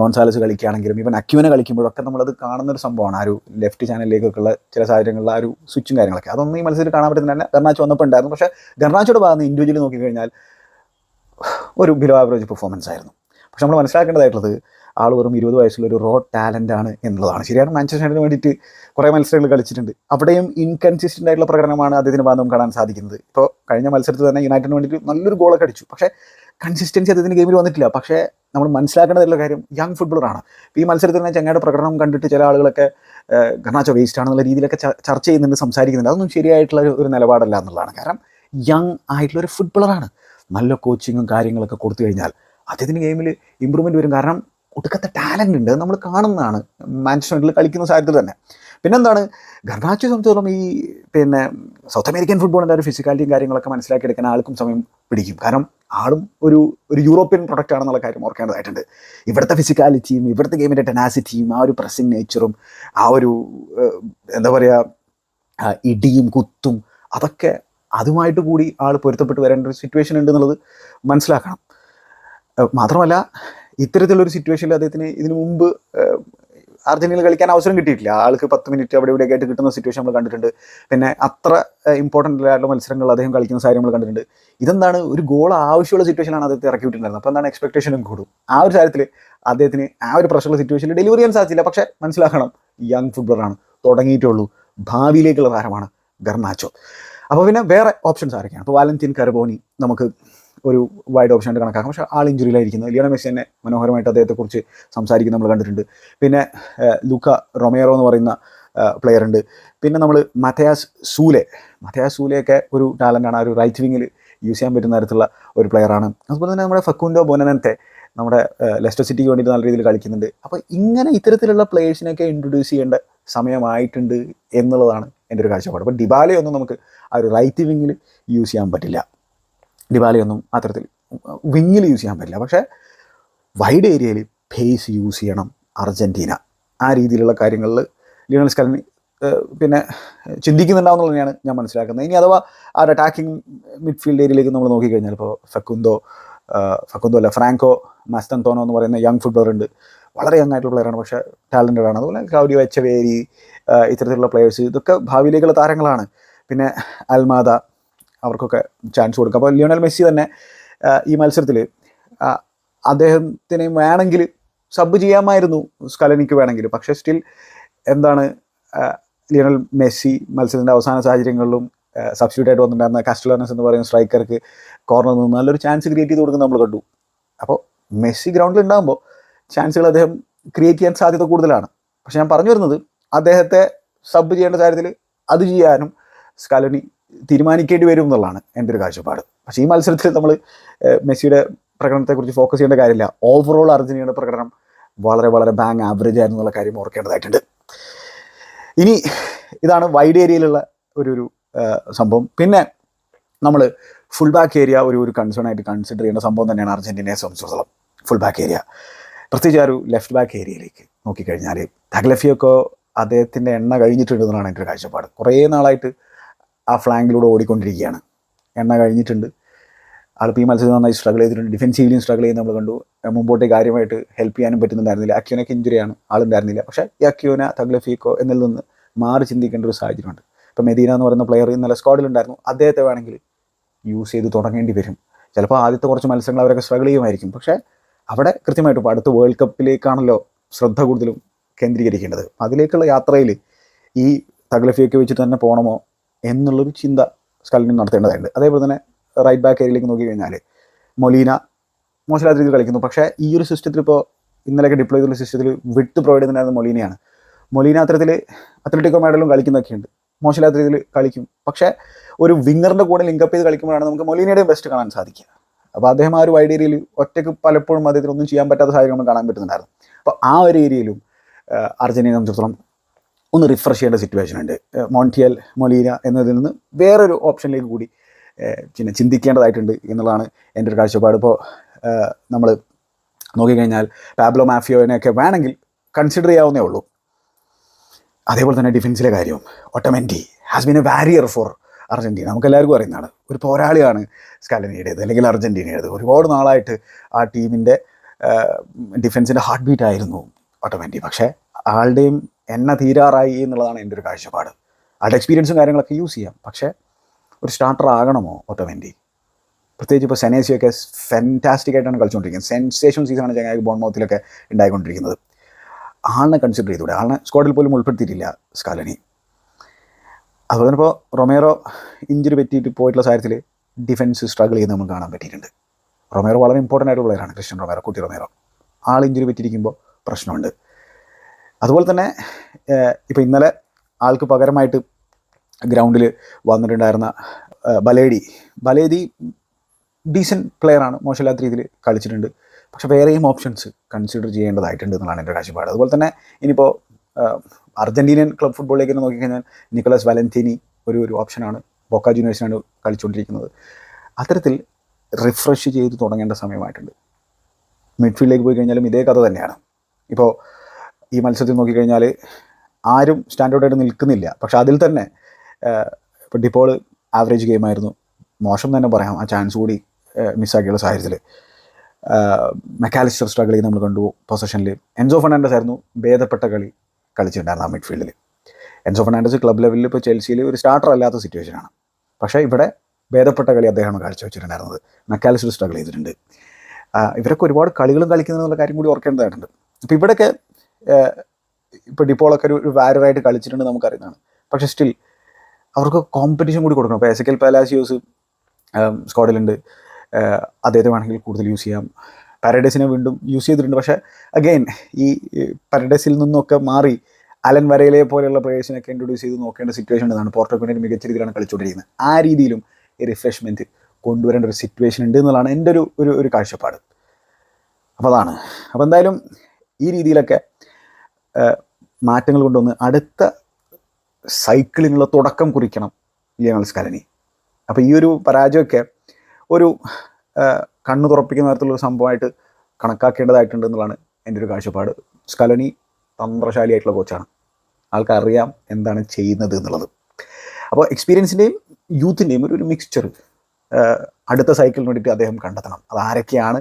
ഗോൺസാലസ് കളിക്കുകയാണെങ്കിലും ഇവൻ അക്യുവിനെ കളിക്കുമ്പോഴൊക്കെ നമ്മളത് കാണുന്ന ഒരു സംഭവമാണ്. ആ ഒരു ലെഫ്റ്റ് ചാനലിലേക്കൊക്കെയുള്ള ചില സാഹചര്യങ്ങളിൽ ആ ഒരു സ്വിച്ചും കാര്യങ്ങളൊക്കെ. അതൊന്നും ഈ മത്സരത്തിൽ കാണാൻ പറ്റുന്നില്ല. ഗർണാച്ച് വന്നപ്പോൾ ഉണ്ടായിരുന്നു പക്ഷേ ഗർണാച്ചോട് ഭാഗത്ത് ഇൻഡിവിജ്വലി നോക്കിക്കഴിഞ്ഞാൽ ഒരു ബിലോ ആവറേജ് പെർഫോമൻസ് ആയിരുന്നു. പക്ഷെ നമ്മൾ മനസ്സിലാക്കേണ്ടതായിട്ടുള്ളത് ആൾ വെറും ഇരുപത് വയസ്സുള്ള ഒരു റോ ടാലന്റ് ആണ് എന്നുള്ളതാണ്. ശരിയാണ് യുണൈറ്റഡിന് വേണ്ടിയിട്ട് കുറേ മത്സരങ്ങൾ കളിച്ചിട്ടുണ്ട്. അവിടെയും ഇൻകൺസിസ്റ്റന്റ് ആയിട്ടുള്ള പ്രകടനമാണ് അദ്ദേഹത്തിന് ഭാഗം കാണാൻ സാധിക്കുന്നത്. ഇപ്പോൾ കഴിഞ്ഞ മത്സരത്തിൽ തന്നെ യുണൈറ്റഡിന് വേണ്ടിയിട്ട് നല്ലൊരു ഗോളൊക്കെ അടിച്ചു. പക്ഷേ കൺസിസ്റ്റൻസി അദ്ദേഹത്തിന് ഗെയിമിൽ വന്നിട്ടില്ല. പക്ഷേ നമ്മൾ മനസ്സിലാക്കേണ്ടതുള്ള കാര്യം യങ് ഫുട്ബോളറാണ് ഈ മത്സരത്തിൽ തന്നെ ചങ്ങയുടെ പ്രകടനം കണ്ടിട്ട് ചില ആളുകളൊക്കെ കർണാച്ച വേസ്റ്റ് ആണെന്നുള്ള രീതിയിലൊക്കെ ചർച്ച ചെയ്യുന്നുണ്ട് സംസാരിക്കുന്നുണ്ട്. അതൊന്നും ശരിയായിട്ടുള്ള ഒരു- നിലപാടല്ല എന്നുള്ളതാണ്. കാരണം യങ് ആയിട്ടുള്ള ഒരു ഫുട്ബോളറാണ് നല്ല കോച്ചിങ്ങും കാര്യങ്ങളൊക്കെ കൊടുത്തു കഴിഞ്ഞാൽ അദ്ദേഹത്തിന് ഗെയിമിൽ ഇമ്പ്രൂവ്മെന്റ് വരും. കാരണം ഒടുക്കത്തെ ടാലന്റ് ഉണ്ട്. നമ്മൾ കാണുന്നതാണ്. മാഞ്ചസ്റ്റർ കളിക്കുന്ന സാഹചര്യത്തിൽ തന്നെ. പിന്നെന്താണ്? ഗർണാച്ചെ സംബന്ധിച്ചോളം ഈ പിന്നെ സൗത്ത് അമേരിക്കൻ ഫുട്ബോളിന്റെ ഒരു ഫിസിക്കാലിറ്റിയും കാര്യങ്ങളൊക്കെ മനസ്സിലാക്കി മനസ്സിലാക്കിയെടുക്കാൻ ആൾക്കും സമയം പിടിക്കും. കാരണം ആളും ഒരു ഒരു യൂറോപ്യൻ പ്രൊഡക്റ്റ് ആണെന്നുള്ള കാര്യം ഓർക്കേണ്ടതായിട്ടുണ്ട്. ഇവിടുത്തെ ഫിസിക്കാലിറ്റിയും ഇവിടുത്തെ ഗെയിമിന്റെ ടെനാസിറ്റിയും ആ ഒരു പ്രസിംഗ് നേച്ചറും ആ ഒരു എന്താ പറയുക ഇടിയും കുത്തും അതൊക്കെ അതുമായിട്ട് കൂടി ആൾ പൊരുത്തപ്പെട്ട് വരേണ്ട ഒരു സിറ്റുവേഷൻ ഉണ്ട് എന്നുള്ളത് മനസ്സിലാക്കണം. മാത്രമല്ല ഇത്തരത്തിലുള്ളൊരു സിറ്റുവേഷനിൽ അദ്ദേഹത്തിന് ഇതിനു മുമ്പ് അർജന്റീനയിൽ കളിക്കാൻ അവസരം കിട്ടിയിട്ടില്ല. ആൾക്ക് പത്ത് മിനിറ്റ് അവിടെ ഇവിടെയൊക്കെ ആയിട്ട് കിട്ടുന്ന സിറ്റുവേഷൻ നമ്മൾ കണ്ടിട്ടുണ്ട്. പിന്നെ അത്ര ഇമ്പോർട്ടന്റ് ആയിട്ടുള്ള മത്സരങ്ങൾ അദ്ദേഹം കളിക്കുന്ന സാഹചര്യം നമ്മൾ കണ്ടിട്ടുണ്ട്. ഇതെന്താണ് ഒരു ഗോൾ ആവശ്യമുള്ള സിറ്റുവേഷനാണ് അദ്ദേഹത്തെ ഇറക്കി വിട്ടിട്ടുണ്ടായിരുന്നത് അപ്പോൾ എന്താണ് എക്സ്പെക്ടേഷനും കൂടും? ആ ഒരു കാര്യത്തിൽ അദ്ദേഹത്തിന് ആ ഒരു പ്രശ്നമുള്ള സിറ്റുവേഷനിൽ ഡെലിവറി ചെയ്യാൻ സാധിച്ചില്ല. പക്ഷേ മനസ്സിലാക്കണം യങ് ഫുട്ബോളറാണ് തുടങ്ങിയിട്ടുള്ളൂ ഭാവിയിലേക്കുള്ള താരമാണ് ഗർണാച്ചോ. അപ്പോൾ പിന്നെ വേറെ ഓപ്ഷൻസ് ആരൊക്കെയാണ്? അപ്പോൾ വാലന്റീൻ കരബോനി നമുക്ക് ഒരു വൈഡ് ഓപ്ഷൻ ആയിട്ട് കണക്കാക്കാം. പക്ഷേ ആൾ ഇഞ്ചുറിയിലായിരിക്കുന്നത് ലിയോണൽ മെസ്സി തന്നെ മനോഹരമായിട്ട് അദ്ദേഹത്തെക്കുറിച്ച് സംസാരിക്കുന്നത് നമ്മൾ കണ്ടിട്ടുണ്ട്. പിന്നെ ലുക്ക ലൂക്ക റൊമേറോ എന്ന് പറയുന്ന പ്ലെയർ ഉണ്ട്. പിന്നെ നമ്മൾ മഥയാസ് സൂലെ. മഥയാസ് സൂലെയൊക്കെ ഒരു ടാലന്റാണ് ആ ഒരു റൈറ്റ് വിങ്ങിൽ യൂസ് ചെയ്യാൻ പറ്റുന്ന തരത്തിലുള്ള ഒരു പ്ലെയറാണ് അതുപോലെ തന്നെ നമ്മുടെ ഫക്കുൻഡോ ബൊനനത്തെ നമ്മുടെ ലെസ്റ്റർ സിറ്റിക്ക് വേണ്ടിയിട്ട് നല്ല രീതിയിൽ കളിക്കുന്നുണ്ട്. അപ്പോൾ ഇങ്ങനെ ഇത്തരത്തിലുള്ള പ്ലേയേഴ്സിനെയൊക്കെ ഇൻട്രൊഡ്യൂസ് ചെയ്യേണ്ട സമയമായിട്ടുണ്ട് എന്നുള്ളതാണ് എന്റെ ഒരു കാഴ്ചപ്പാട്. അപ്പോൾ ഡിബാലയൊന്നും നമുക്ക് ആ ഒരു റൈറ്റ് വിങ്ങിൽ യൂസ് ചെയ്യാൻ പറ്റില്ല. ഡിബാലയൊന്നും അത്തരത്തിൽ വിങ്ങിൽ യൂസ് ചെയ്യാൻ പറ്റില്ല. പക്ഷേ വൈഡ് ഏരിയയിൽ ഫേസ് യൂസ് ചെയ്യണം അർജന്റീന ആ രീതിയിലുള്ള കാര്യങ്ങളിൽ ലിയോണൽ സ്കലനി പിന്നെ ചിന്തിക്കുന്നുണ്ടാവുന്നത് ഞാൻ മനസ്സിലാക്കുന്നത്. ഇനി അഥവാ ആ അറ്റാക്കിംഗ് മിഡ്ഫീൽഡ് ഏരിയയിലേക്ക് നമ്മൾ നോക്കിക്കഴിഞ്ഞാൽ ഇപ്പോൾ ഫെക്കുന്തോ ഫെക്കുന്തോ അല്ല ഫ്രാങ്കോ മാസ്റ്റൻതോനോ എന്ന് പറയുന്ന യങ് ഫുട്ബോളർ ഉണ്ട്. വളരെ യങ് ആയിട്ടുള്ള പ്ലെയറാണ് പക്ഷേ ടാലന്റഡ് ആണ്. അതുപോലെ ക്ലൗഡിയോ എച്ചവേരി ഇത്തരത്തിലുള്ള പ്ലെയേഴ്സ് ഇതൊക്കെ ഭാവിയിലേക്കുള്ള താരങ്ങളാണ്. പിന്നെ അൽമാദ അവർക്കൊക്കെ ചാൻസ് കൊടുക്കുക അപ്പോൾ ലിയോണൽ മെസ്സി തന്നെ ഈ മത്സരത്തിൽ അദ്ദേഹത്തിന് വേണമെങ്കിൽ സബ് ചെയ്യാമായിരുന്നു സ്കലനിക്ക് വേണമെങ്കിൽ. പക്ഷേ സ്റ്റിൽ എന്താണ് ലിയോണൽ മെസ്സി മത്സരത്തിന്റെ അവസാന സാഹചര്യങ്ങളിലും സബ്സ്റ്റിറ്റ്യൂട്ട് ആയിട്ട് വന്നിട്ടുണ്ടായിരുന്ന കാസ്റ്റലോനസ് എന്ന് പറയുന്ന സ്ട്രൈക്കർക്ക് കോർണർ നിന്ന് നല്ലൊരു ചാൻസ് ക്രിയേറ്റ് ചെയ്ത് കൊടുക്കുന്നത് നമ്മൾ കണ്ടു. അപ്പോൾ മെസ്സി ഗ്രൗണ്ടിൽ ഉണ്ടാകുമ്പോൾ ചാൻസുകൾ അദ്ദേഹം ക്രിയേറ്റ് ചെയ്യാൻ സാധ്യത കൂടുതലാണ്. പക്ഷെ ഞാൻ പറഞ്ഞു വരുന്നത് അദ്ദേഹത്തെ സബ് ചെയ്യേണ്ട കാര്യത്തിൽ അത് ചെയ്യാനും സ്കാലോനി തീരുമാനിക്കേണ്ടി വരും എന്നുള്ളതാണ് എന്റെ ഒരു കാഴ്ചപ്പാട്. പക്ഷേ ഈ മത്സരത്തിൽ നമ്മൾ മെസ്സിയുടെ പ്രകടനത്തെക്കുറിച്ച് ഫോക്കസ് ചെയ്യേണ്ട കാര്യമില്ല. ഓവറോൾ അർജന്റീനയുടെ പ്രകടനം വളരെ വളരെ ബാങ് ആവറേജ് ആയിരുന്നു എന്നുള്ള കാര്യം ഓർക്കേണ്ടതായിട്ടുണ്ട്. ഇനി ഇതാണ് വൈഡ് ഏരിയയിലുള്ള ഒരു ഒരു സംഭവം. പിന്നെ നമ്മൾ ഫുൾ ബാക്ക് ഏരിയ ഒരു ഒരു കൺസേൺ ആയിട്ട് കൺസിഡർ ചെയ്യേണ്ട സംഭവം തന്നെയാണ് അർജന്റീനയെ സംബന്ധിച്ചിടത്തോളം. ഫുൾ ബാക്ക് ഏരിയ പ്രത്യേകിച്ച് ആ ഒരു ലെഫ്റ്റ് ബാക്ക് ഏരിയയിലേക്ക് നോക്കിക്കഴിഞ്ഞാൽ തഗ്ലഫിയൊക്കെ അദ്ദേഹത്തിന്റെ എണ്ണ കഴിഞ്ഞിട്ടുണ്ടെന്നാണ് എന്റെ ഒരു കാഴ്ചപ്പാട്. കുറേ നാളായിട്ട് ആ ഫ്ലാങ്കിലൂടെ ഓടിക്കൊണ്ടിരിക്കുകയാണ്. എണ്ണ കഴിഞ്ഞിട്ടുണ്ട്. ആളിപ്പോൾ ഈ മത്സരം നന്നായി സ്ട്രഗിൾ ചെയ്തിട്ടുണ്ട്. ഡിഫെൻസീവിലും സ്ട്രഗിൾ ചെയ്യുന്ന നമ്മൾ കണ്ടു. മുമ്പോട്ട് കാര്യമായിട്ട് ഹെൽപ്പ് ചെയ്യാനും പറ്റുന്നുണ്ടായിരുന്നില്ല അക്യോനൊക്കെ ഇഞ്ചുറിയാണ് ആളുണ്ടായിരുന്നില്ല പക്ഷേ ഈ അക്യോന തഗ്ലഫീക്കോ എന്നിൽ നിന്ന് മാറി ചിന്തിക്കേണ്ട ഒരു സാഹചര്യമുണ്ട്. ഇപ്പോൾ മെദീന എന്ന് പറയുന്ന പ്ലെയർ ഇന്നലെ സ്ക്വാഡിലുണ്ടായിരുന്നു അദ്ദേഹത്തെ വേണമെങ്കിൽ യൂസ് ചെയ്ത് തുടങ്ങേണ്ടി വരും. ചിലപ്പോൾ ആദ്യത്തെ കുറച്ച് മത്സരങ്ങൾ അവരൊക്കെ സ്ട്രഗിൾ ചെയ്യുമായിരിക്കും. പക്ഷേ അവിടെ കൃത്യമായിട്ട് ഇപ്പോൾ അടുത്ത വേൾഡ് കപ്പിലേക്കാണല്ലോ ശ്രദ്ധ കൂടുതലും കേന്ദ്രീകരിക്കേണ്ടത്. അതിലേക്കുള്ള യാത്രയിൽ ഈ തഗ്ലഫിയൊക്കെ വെച്ചിട്ട് തന്നെ പോകണമോ? എന്നുള്ളൊരു ചിന്ത സ്കലിനും നടത്തേണ്ടതായിട്ടുണ്ട് അതേപോലെ തന്നെ റൈറ്റ് ബാക്ക് ഏരിയയിലേക്ക് നോക്കി കഴിഞ്ഞാൽ മൊലീന മോശമില്ലാത്ത രീതിയിൽ കളിക്കുന്നു. പക്ഷേ ഈ ഒരു സിസ്റ്റത്തിൽ ഇപ്പോൾ ഇന്നലെയൊക്കെ ഡിപ്ലോയ് ചെയ്തുള്ള സിസ്റ്റത്തിൽ വിട്ട് പ്രൊവൈഡ് ചെയ്യുന്നുണ്ടായിരുന്ന മൊലീനയാണ്. മൊലീന അത്തരത്തിൽ അത്ലറ്റിക്കോ മേഡലും കളിക്കുന്നൊക്കെ ഉണ്ട് മോശമില്ലാത്ത രീതിയിൽ കളിക്കും. പക്ഷേ ഒരു വിങ്ങറിന്റെ കൂടെ ലിങ്കപ്പ് ചെയ്ത് കളിക്കുമ്പോഴാണ് നമുക്ക് മൊലീനയുടെയും ബെസ്റ്റ് കാണാൻ സാധിക്കുക. അപ്പോൾ അദ്ദേഹം ആ ഒരു വൈഡ് ഏരിയയിൽ ഒറ്റയ്ക്ക് പലപ്പോഴും അദ്ദേഹത്തിന് ഒന്നും ചെയ്യാൻ പറ്റാത്ത സാഹചര്യം കാണാൻ പറ്റുന്നുണ്ടായിരുന്നു. അപ്പോൾ ആ ഒരു ഏരിയയിലും അർജന്റീന സംബന്ധിച്ചിടത്തോളം ഒന്ന് റിഫ്രഷ് ചെയ്യേണ്ട സിറ്റുവേഷൻ ഉണ്ട്. മോണ്ടിയൽ മൊലീന എന്നതിൽ നിന്ന് വേറൊരു ഓപ്ഷനിലേക്ക് കൂടി പിന്നെ ചിന്തിക്കേണ്ടതായിട്ടുണ്ട് എന്നുള്ളതാണ് എന്റെ ഒരു കാഴ്ചപ്പാട്. ഇപ്പോൾ നമ്മൾ നോക്കിക്കഴിഞ്ഞാൽ പാബ്ലോ മാഫിയോനെയൊക്കെ വേണമെങ്കിൽ കൺസിഡർ ചെയ്യാവുന്നേ ഉള്ളൂ. അതേപോലെ തന്നെ ഡിഫൻസിലെ കാര്യവും Otamendi has been a warrior for Argentina നമുക്ക് എല്ലാവർക്കും അറിയുന്നതാണ്. ഒരു പോരാളിയാണ് സ്കാലനിയുടേത് അല്ലെങ്കിൽ അർജന്റീനയുടേത് ഒരുപാട് നാളായിട്ട് ആ ടീമിന്റെ ഡിഫൻസിന്റെ ഹാർട്ട് ബീറ്റ് ആയിരുന്നു ഓട്ടോമെന്റി പക്ഷേ ആളുടെയും എണ്ണ തീരാറായി എന്നുള്ളതാണ് എന്റെ ഒരു കാഴ്ചപ്പാട്. ആളുടെ എക്സ്പീരിയൻസും കാര്യങ്ങളൊക്കെ യൂസ് ചെയ്യാം. പക്ഷേ ഒരു സ്റ്റാർട്ടർ ആകണമോ ഓട്ടോമാറ്റി പ്രത്യേകിച്ച് ഇപ്പോൾ സെനേസിയൊക്കെ ഫെന്റാസ്റ്റിക് ആയിട്ടാണ് കളിച്ചുകൊണ്ടിരിക്കുന്നത് സെൻസേഷൻ സീസണാണ് ചങ്ങായി ബോൺമൗത്തിലൊക്കെ ഉണ്ടായിക്കൊണ്ടിരിക്കുന്നത്. ആളിനെ കൺസിഡർ ചെയ്തൂടെ ആളിനെ സ്ക്വാഡിൽ പോലും ഉൾപ്പെടുത്തിയിട്ടില്ല സ്കാലനി. അതുപോലെ ഇപ്പോൾ റൊമേറോ ഇഞ്ചുറി പറ്റിയിട്ട് പോയിട്ടുള്ള സാഹചര്യത്തിൽ ഡിഫൻസ് സ്ട്രഗിൾ ചെയ്യുന്നത് നമുക്ക് കാണാൻ പറ്റിയിട്ടുണ്ട്. റൊമേറോ വളരെ ഇമ്പോർട്ടന്റ് ആയിട്ടുള്ള പ്ലെയറാണ് ക്രിസ്ത്യൻ റൊമേറോ കുട്ടി റൊമേറോ. ആൾ ഇഞ്ചുറി പറ്റിയിരിക്കുമ്പോൾ പ്രശ്നമുണ്ട്. അതുപോലെ തന്നെ ഇപ്പോൾ ഇന്നലെ ആൾക്ക് പകരമായിട്ട് ഗ്രൗണ്ടിൽ വന്നിട്ടുണ്ടായിരുന്ന ബലേഡി. ബലേഡി ഡീസന്റ് പ്ലെയറാണ് മോശമില്ലാത്ത രീതിയിൽ കളിച്ചിട്ടുണ്ട്. പക്ഷെ വേറെയും ഓപ്ഷൻസ് കൺസിഡർ ചെയ്യേണ്ടതായിട്ടുണ്ട് എന്നുള്ളതാണ് എന്റെ കാഴ്ചപ്പാട് അതുപോലെ തന്നെ ഇനിയിപ്പോൾ അർജന്റീനിയൻ ക്ലബ് ഫുട്ബോളിലേക്ക് നോക്കിക്കഴിഞ്ഞാൽ നിക്കോളസ് വാലന്റീനി ഒരു ഒരു ഓപ്ഷനാണ് ബൊക്ക ജൂനിയേഴ്സിനാണ് കളിച്ചുകൊണ്ടിരിക്കുന്നത്. അത്തരത്തിൽ റിഫ്രഷ് ചെയ്ത് തുടങ്ങേണ്ട സമയമായിട്ടുണ്ട്. മിഡ്ഫീൽഡിലേക്ക് പോയി കഴിഞ്ഞാലും ഇതേ കഥ തന്നെയാണ്. ഇപ്പോൾ ഈ മത്സരത്തിൽ നോക്കിക്കഴിഞ്ഞാൽ ആരും സ്റ്റാൻഡേർഡായിട്ട് നിൽക്കുന്നില്ല. പക്ഷെ അതിൽ തന്നെ ഇപ്പോൾ ഡിപ്പോൾ ആവറേജ് ഗെയിമായിരുന്നു. മോശം തന്നെ പറയാം ആ ചാൻസ് കൂടി മിസ്സാക്കിയുള്ള സാഹചര്യത്തിൽ മെക്കാലിസ്റ്റർ സ്ട്രഗിൾ ചെയ്ത് നമ്മൾ കണ്ടു പൊസഷനിൽ എൻസോ ഫെർണാണ്ടസ് ആയിരുന്നു ഭേദപ്പെട്ട കളി കളിച്ചിട്ടുണ്ടായിരുന്നു ആ മിഡ്ഫീൽഡിൽ എൻസോ ഫെർണാണ്ടസ് ക്ലബ് ലെവലിൽ ഇപ്പോൾ ചെൽസിയിൽ ഒരു സ്റ്റാർട്ടർ അല്ലാത്ത സിറ്റുവേഷനാണ് പക്ഷേ ഇവിടെ ഭേദപ്പെട്ട കളി അദ്ദേഹമാണ് കാഴ്ചവെച്ചിട്ടുണ്ടായിരുന്നത്. മെക്കാലിസ്റ്റർ സ്ട്രഗിൾ ചെയ്തിട്ടുണ്ട്. ഇവരൊക്കെ ഒരുപാട് കളികളും കളിക്കുന്നതെന്നുള്ള കാര്യം കൂടി ഓർക്കേണ്ടതായിട്ടുണ്ട്. അപ്പോൾ ഇവിടെയൊക്കെ ഇപ്പോൾ ഡിപ്പോളൊക്കെ ഒരു ഒരു വാരറായിട്ട് കളിച്ചിട്ടുണ്ട് നമുക്കറിയുന്നതാണ്. പക്ഷെ സ്റ്റിൽ അവർക്ക് കോമ്പറ്റീഷൻ കൂടി കൊടുക്കണം. ഇപ്പോൾ എസക്കൽ പാലാസിയോസ് സ്കോഡിലുണ്ട്. അദ്ദേഹത്തെ വേണമെങ്കിൽ കൂടുതൽ യൂസ് ചെയ്യാം. പാരഡൈസിനെ വീണ്ടും യൂസ് ചെയ്തിട്ടുണ്ട്. പക്ഷേ അഗെയിൻ ഈ പാരഡൈസിൽ നിന്നൊക്കെ മാറി അലൻ വരയിലെ പോലെയുള്ള പ്ലേയേഴ്സിനൊക്കെ ഇൻട്രൊഡ്യൂസ് ചെയ്ത് നോക്കേണ്ട സിറ്റുവേഷൻ ഉണ്ടാണ് പോർട്ടോക്കിന്റെ മികച്ച രീതിയിലാണ് കളിച്ചുകൊണ്ടിരിക്കുന്നത്. ആ രീതിയിലും ഈ റിഫ്രഷ്മെന്റ് കൊണ്ടുവരേണ്ട ഒരു സിറ്റുവേഷൻ ഉണ്ട് എന്നുള്ളതാണ് എന്റെ ഒരു ഒരു ഒരു കാഴ്ചപ്പാട്. അപ്പോൾ അതാണ്. അപ്പോൾ എന്തായാലും ഈ രീതിയിലൊക്കെ മാറ്റങ്ങൾ കൊണ്ടുവന്ന് അടുത്ത സൈക്കിളിനുള്ള തുടക്കം കുറിക്കണം ലിയണൽ സ്കലനി. അപ്പോൾ ഈ ഒരു പരാജയമൊക്കെ ഒരു കണ്ണു തുറപ്പിക്കുന്ന തരത്തിലുള്ള സംഭവമായിട്ട് കണക്കാക്കേണ്ടതായിട്ടുണ്ട് എന്നുള്ളതാണ് എന്റെ ഒരു കാഴ്ചപ്പാട്. സ്കലനി തന്ത്രശാലിയായിട്ടുള്ള കോച്ചാണ്. ആൾക്കറിയാം എന്താണ് ചെയ്യുന്നത് എന്നുള്ളത്. അപ്പോൾ എക്സ്പീരിയൻസിന്റെയും യൂത്തിന്റെയും ഒരു മിക്സ്ചർ അടുത്ത സൈക്കിളിന് വേണ്ടിയിട്ട് അദ്ദേഹം കണ്ടെത്തണം. അത് ആരൊക്കെയാണ്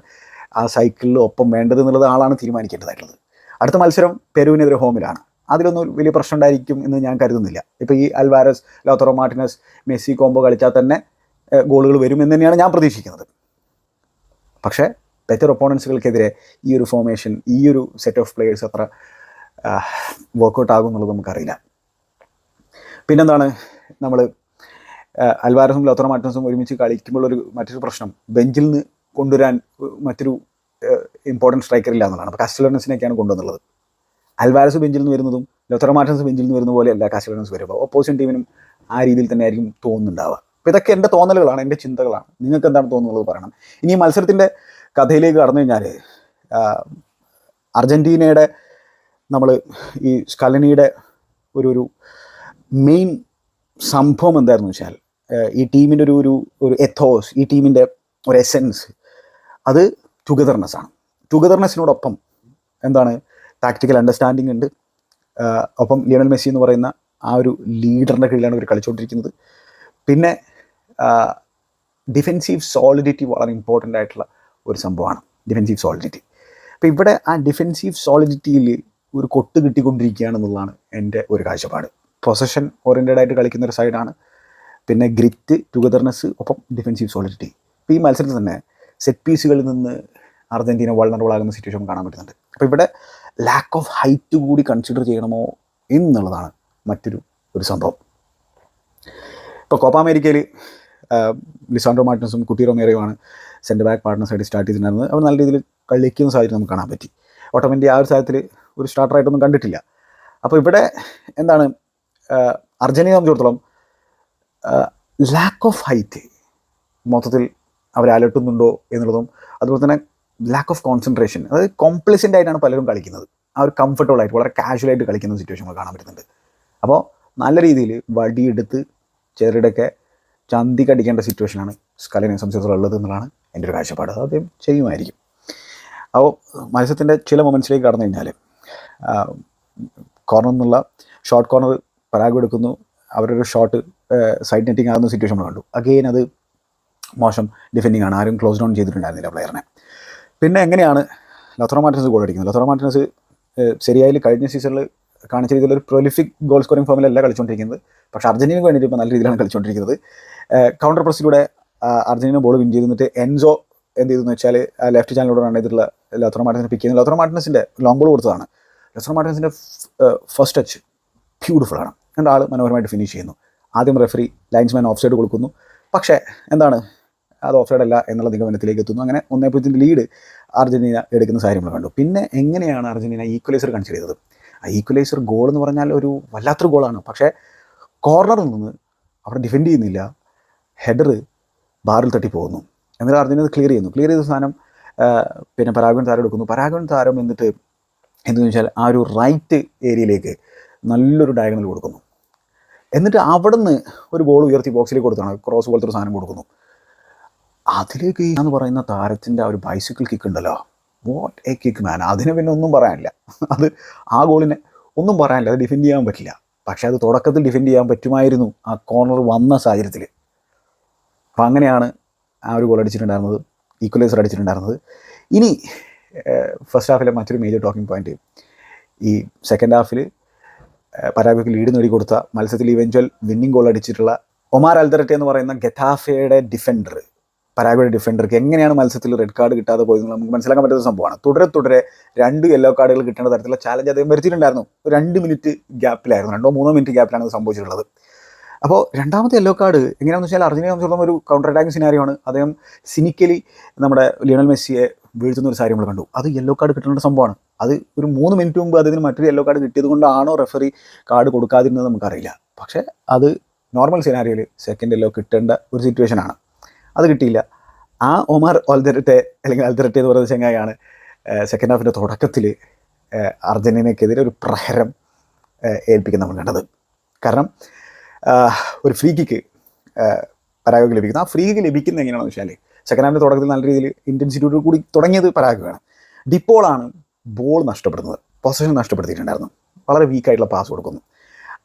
ആ സൈക്കിളിൽ ഒപ്പം വേണ്ടത് എന്നുള്ളത് ആളാണ് തീരുമാനിക്കേണ്ടതായിട്ടുള്ളത്. അടുത്ത മത്സരം പെരുവിനെതിരെ ഹോമിലാണ്. അതിലൊന്നും വലിയ പ്രശ്നം ഉണ്ടായിരിക്കും എന്ന് ഞാൻ കരുതുന്നില്ല. ഇപ്പോൾ ഈ Alvarez Lautaro Martinez Messi combo കളിച്ചാൽ തന്നെ ഗോളുകൾ വരും എന്ന് തന്നെയാണ് ഞാൻ പ്രതീക്ഷിക്കുന്നത്. പക്ഷേ ബെറ്റർ ഒപ്പോണൻസുകൾക്കെതിരെ ഈ ഒരു ഫോർമേഷൻ ഈ ഒരു സെറ്റ് ഓഫ് പ്ലേയേഴ്സ് അത്ര വർക്കൗട്ട് ആകും എന്നുള്ളത് നമുക്കറിയില്ല. പിന്നെന്താണ് നമ്മൾ അൽവാരസും ലോത്തറോ മാർട്ടിനസും ഒരുമിച്ച് കളിക്കുമ്പോൾ ഒരു മറ്റൊരു പ്രശ്നം. ബെഞ്ചിൽ നിന്ന് കൊണ്ടുവരാൻ മറ്റൊരു ഇമ്പോർട്ടന്റ് സ്ട്രൈക്കർ ഇല്ല എന്നുള്ളതാണ് അപ്പോൾ കാസ്റ്റലോണസിനെയൊക്കെയാണ് കൊണ്ടുവന്നുള്ളത്. അൽവാരസ് ബെഞ്ചിൽ നിന്ന് വരുന്നതും ലോത്തറ മാർട്ടൻസ് ബെഞ്ചിൽ നിന്ന് വരുന്ന പോലെയല്ല കാസ്റ്റലോണസ് വരുമ്പോൾ ഓപ്പോസിഷൻ ടീമിനും ആ രീതിയിൽ തന്നെ ആയിരിക്കും തോന്നുന്നുണ്ടാവുക. അപ്പോൾ ഇതൊക്കെ എന്റെ തോന്നലുകളാണ് എന്റെ ചിന്തകളാണ്. നിങ്ങൾക്ക് എന്താണ് തോന്നുന്നത് പറയണം. ഇനി മത്സരത്തിന്റെ കഥയിലേക്ക് കടന്നു കഴിഞ്ഞാൽ അർജന്റീനയുടെ നമ്മൾ ഈ സ്കലനിയുടെ ഒരു ഒരു മെയിൻ സംഭവം എന്തായിരുന്നു വെച്ചാൽ ഈ ടീമിന്റെ ഒരു ഒരു ഒരു എത്തോസ് ഈ ടീമിന്റെ ഒരു എസെൻസ് അത് ടുഗദർനെസ് ആണ്. ടുഗദർനെസ്സിനോടൊപ്പം എന്താണ് ടാക്ടിക്കൽ അണ്ടർസ്റ്റാൻഡിങ് ഉണ്ട്. ഒപ്പം ലിയണൽ മെസ്സി എന്ന് പറയുന്ന ആ ഒരു ലീഡറിന്റെ കീഴിലാണ് ഇവർ കളിച്ചുകൊണ്ടിരിക്കുന്നത് പിന്നെ ഡിഫെൻസീവ് സോളിഡിറ്റി വളരെ ഇമ്പോർട്ടന്റ് ആയിട്ടുള്ള ഒരു സംഭവമാണ്. ഡിഫെൻസീവ് സോളിഡിറ്റി അപ്പോൾ ഇവിടെ ആ ഡിഫെൻസീവ് സോളിഡിറ്റിയിൽ ഒരു കൊട്ട് കിട്ടിക്കൊണ്ടിരിക്കുകയാണെന്നുള്ളതാണ് എന്റെ ഒരു കാഴ്ചപ്പാട്. പൊസഷൻ ഓറിയന്റഡ് ആയിട്ട് കളിക്കുന്ന ഒരു സൈഡാണ് പിന്നെ ഗ്രിറ്റ് ടുഗദർനെസ് ഒപ്പം ഡിഫെൻസീവ് സോളിഡിറ്റി ഇപ്പോൾ ഈ മത്സരത്തിൽ തന്നെ സെറ്റ് പീസുകളിൽ നിന്ന് അർജന്റീന വൾണറബിൾ ആകുന്ന സിറ്റുവേഷൻ കാണാൻ പറ്റുന്നുണ്ട്. അപ്പോൾ ഇവിടെ ലാക്ക് ഓഫ് ഹൈറ്റ് കൂടി കൺസിഡർ ചെയ്യണമോ എന്നുള്ളതാണ് മറ്റൊരു ഒരു സംഭവം. ഇപ്പോൾ കോപ്പ അമേരിക്കയിൽ ലിസാൻഡ്രോ മാർട്ടിനസും കുട്ടി റൊമേറയുമാണ് സെന്റർ ബാക്ക് പാർട്ട്നേഴ്സായിട്ട് സ്റ്റാർട്ട് ചെയ്തിട്ടുണ്ടായിരുന്നത്. അവർ നല്ല രീതിയിൽ കളിക്കുന്ന സാഹചര്യം നമുക്ക് കാണാൻ പറ്റി. ഓട്ടോമെന്റി ആ ഒരു സാഹചര്യത്തിൽ ഒരു സ്റ്റാർട്ടറായിട്ടൊന്നും കണ്ടിട്ടില്ല. അപ്പോൾ ഇവിടെ എന്താണ് അർജന്റീന സംബന്ധിച്ചിടത്തോളം ലാക്ക് ഓഫ് ഹൈറ്റ് മൊത്തത്തിൽ അവരെ അലട്ടുന്നുണ്ടോ എന്നുള്ളതും അതുപോലെ തന്നെ ലാക്ക് ഓഫ് കോൺസെൻട്രേഷൻ അതായത് കോംപ്ലിസെന്റ് ആയിട്ടാണ് പലരും കളിക്കുന്നത്. ആ ഒരു കംഫർട്ടബിൾ ആയിട്ട് വളരെ കാഷ്വൽ ആയിട്ട് കളിക്കുന്ന സിറ്റുവേഷനുകൾ കാണാൻ പറ്റുന്നുണ്ട്. അപ്പോൾ നല്ല രീതിയിൽ വടിയെടുത്ത് ചെറുതൊക്കെ ചന്തി കടിക്കേണ്ട സിറ്റുവേഷനാണ് സ്കലിനെ സംബന്ധിച്ചിടത്തോളം ഉള്ളത് എന്നുള്ളതാണ് എന്റെ ഒരു കാഴ്ചപ്പാട്. അത് ചെയ്യുമായിരിക്കും. അപ്പോൾ മത്സരത്തിന്റെ ചില മൊമെന്റ്സിലേക്ക് കടന്നു കഴിഞ്ഞാൽ കോർണർ എന്നുള്ള ഷോർട്ട് കോർണർ പരാഗ് എടുക്കുന്നു അവരൊരു ഷോട്ട് സൈഡ് നെറ്റിംഗ് ആകുന്ന സിറ്റുവേഷൻ കണ്ടു. അഗെയിൻ അത് മോശം ഡിഫെൻഡിങ് ആണ്. ആരും ക്ലോസ് ഡൗൺ ചെയ്തിട്ടുണ്ടായിരുന്നില്ല പ്ലെയറിനെ പിന്നെ എങ്ങനെയാണ് ലത്തോറ മാർട്ടിനസ് ഗോൾ അടിക്കുന്നത്? ലത്തോറ മാർട്ടിനസ് ശരിയായി കഴിഞ്ഞ സീസണിൽ കാണിച്ച രീതിയിൽ ഒരു പ്രൊലിഫിക് ഗോൾ സ്കോറിംഗ് ഫോമിലല്ല കളിച്ചുകൊണ്ടിരിക്കുന്നത് പക്ഷേ അർജന്റീനയ്ക്ക് വേണ്ടിയിട്ട് ഇപ്പോൾ നല്ല രീതിയിലാണ് കളിച്ചുകൊണ്ടിരിക്കുന്നത് കൗണ്ടർ പ്രസ്സിലൂടെ അർജന്റീന ബോൾ വിൻ ചെയ്തിട്ട് എൻസോ എന്ത് ചെയ്തെന്ന് വെച്ചാൽ ലെഫ്റ്റ് ചാനലിലൂടെ റൺ ചെയ്തിട്ടുള്ള ലോത്തറോ മാർട്ടിനെ പിക്ക് ചെയ്യുന്നത്. ലോത്തറോ മാർട്ടിനസിന്റെ ലോങ് ബോൾ കൊടുത്തതാണ്. ലോത്തറോ മാർട്ടിനസിന്റെ ഫസ്റ്റ് ടച്ച് ബ്യൂട്ടിഫുൾ ആണ്. രണ്ടാൾ മനോഹരമായിട്ട് ഫിനിഷ് ചെയ്യുന്നു. ആദ്യം റെഫറി ലൈൻസ്മാൻ ഓഫ് സൈഡ് കൊടുക്കുന്നു. പക്ഷേ എന്താണ് അത് ഓഫ് സൈഡ് അല്ല എന്നുള്ള നിഗമനത്തിലേക്ക് എത്തുന്നു. അങ്ങനെ ഒന്നേ പൂജ്യത്തിന്റെ ലീഡ് അർജന്റീന എടുക്കുന്ന സാഹചര്യം നമ്മൾ കണ്ടു. പിന്നെ എങ്ങനെയാണ് അർജന്റീന ഈക്വലൈസർ കൺസിഡർ ചെയ്തത് ആ ഈക്വലൈസർ ഗോൾ എന്ന് പറഞ്ഞാൽ ഒരു വല്ലാത്തൊരു ഗോളാണ് പക്ഷേ കോർണറിൽ നിന്ന് അവർ ഡിഫെൻഡ് ചെയ്യുന്നില്ല. ഹെഡർ ബാറിൽ തട്ടി പോകുന്നു എന്നിട്ട് അർജന്റീന ക്ലിയർ ചെയ്യുന്നു. ക്ലിയർ ചെയ്ത സാധനം പിന്നെ പരാഗൺ താരം എടുക്കുന്നു. പരാഗൺ താരം എന്നിട്ട് എന്തെന്ന് വെച്ചാൽ ആ ഒരു റൈറ്റ് ഏരിയയിലേക്ക് നല്ലൊരു ഡയഗണൽ കൊടുക്കുന്നു. എന്നിട്ട് അവിടുന്ന് ഒരു ബോൾ ഉയർത്തി ബോക്സിലേക്ക് കൊടുത്താണ്. ക്രോസ് പോലത്തെ ഒരു സാധനം കൊടുക്കുന്നു. അതിലേക്ക് എന്ന് പറയുന്ന താരത്തിന്റെ ആ ഒരു ബൈസിക്കിൾ കിക്ക് ഉണ്ടല്ലോ. വാട്ട് എ കിക്ക് മാൻ അതിനെ പിന്നെ ഒന്നും പറയാനില്ല. അത് ആ ഗോളിനെ ഒന്നും പറയാനില്ല. അത് ഡിഫെൻഡ് ചെയ്യാൻ പറ്റില്ല. പക്ഷേ അത് തുടക്കത്തിൽ ഡിഫെൻഡ് ചെയ്യാൻ പറ്റുമായിരുന്നു ആ കോർണർ വന്ന സാഹചര്യത്തിൽ അപ്പം അങ്ങനെയാണ് ആ ഒരു ഗോൾ അടിച്ചിട്ടുണ്ടായിരുന്നത്. ഈക്വലൈസർ അടിച്ചിട്ടുണ്ടായിരുന്നത്. ഇനി ഫസ്റ്റ് ഹാഫിലെ മറ്റൊരു മേജർ ടോക്കിംഗ് പോയിന്റ് ഈ സെക്കൻഡ് ഹാഫിൽ പരാഗ്വയ്ക്ക് ലീഡ് നേടിക്കൊടുത്ത മത്സരത്തിൽ ഇവഞ്ച്വൽ വിന്നിംഗ് ഗോൾ അടിച്ചിട്ടുള്ള ഒമാർ അൽദറട്ടെ എന്ന് പറയുന്ന ഗെറ്റാഫയുടെ ഡിഫൻഡർ പരാഗ്വയുടെ ഡിഫൻഡർക്ക് എങ്ങനെയാണ് മത്സരത്തിൽ റെഡ് കാർഡ് കിട്ടാതെ പോയത് നമുക്ക് മനസ്സിലാക്കാൻ പറ്റുന്ന സംഭവമാണ്. തുടരെ തുടരെ രണ്ട് യെല്ലോ കാർഡുകൾ കിട്ടേണ്ട തരത്തിലുള്ള ചാലഞ്ച് അദ്ദേഹം വരുത്തിയിട്ടുണ്ടായിരുന്നു. ഒരു രണ്ട് മിനിറ്റ് ഗ്യാപ്പിലായിരുന്നു രണ്ടോ മൂന്നോ മിനിറ്റ് ഗ്യാപ്പിലാണ് ഇത് സംഭവിച്ചിട്ടുള്ളത്. അപ്പോൾ രണ്ടാമത്തെ യെല്ലോ കാർഡ് എങ്ങനെയാണെന്ന് വെച്ചാൽ അർജന്റീന സംബന്ധിച്ചിടത്തോളം ഒരു കൗണ്ടർ അറ്റാക്കിംഗ് സിനാരിയോ ആണ്. അദ്ദേഹം സിനിക്കലി നമ്മുടെ ലിയണൽ മെസ്സിയെ വീഴ്ത്തുന്ന ഒരു സാരി നമ്മൾ കണ്ടു. അത് യെല്ലോ കാർഡ് കിട്ടേണ്ട സംഭവമാണ്. അത് ഒരു മൂന്ന് മിനിറ്റ് മുമ്പ് അദ്ദേഹത്തിന് മറ്റൊരു യെല്ലോ കാർഡ് കിട്ടിയത് കൊണ്ടാണോ റെഫറി കാർഡ് കൊടുക്കാതിരുന്നത് നമുക്കറിയില്ല. പക്ഷേ അത് നോർമൽ സിനാരിയോയിൽ സെക്കൻഡ് യെല്ലോ കിട്ടേണ്ട ഒരു സിറ്റുവേഷനാണ് അത് കിട്ടിയില്ല. ആ ഒമാർ ഒൽദരട്ടെ അല്ലെങ്കിൽ അൽദരട്ടെ എന്ന് പറയുന്ന ചങ്ങായാണ് സെക്കൻഡ് ഹാഫിന്റെ തുടക്കത്തിൽ അർജന്റീനയ്ക്കെതിരെ ഒരു പ്രഹരം ഏൽപ്പിക്കുന്ന നമ്മൾ കണ്ടത് കാരണം ഒരു ഫ്രീ കിക്ക് പരാഗയ്ക്ക് ലഭിക്കുന്നു. ആ ഫ്രീ കിക്ക് ലഭിക്കുന്നത് എങ്ങനെയാണെന്ന് വെച്ചാൽ സെക്കൻഡ് ഹാഫിന്റെ തുടക്കത്തിൽ നല്ല രീതിയിൽ ഇന്റൻസിറ്റിയോട് കൂടി തുടങ്ങിയത് പരാഗയാണ് ഡിപ്പോളാണ് ബോൾ നഷ്ടപ്പെടുന്നത്. പൊസിഷൻ നഷ്ടപ്പെടുത്തിയിട്ടുണ്ടായിരുന്നു. വളരെ വീക്കായിട്ടുള്ള പാസ് കൊടുക്കുന്നു.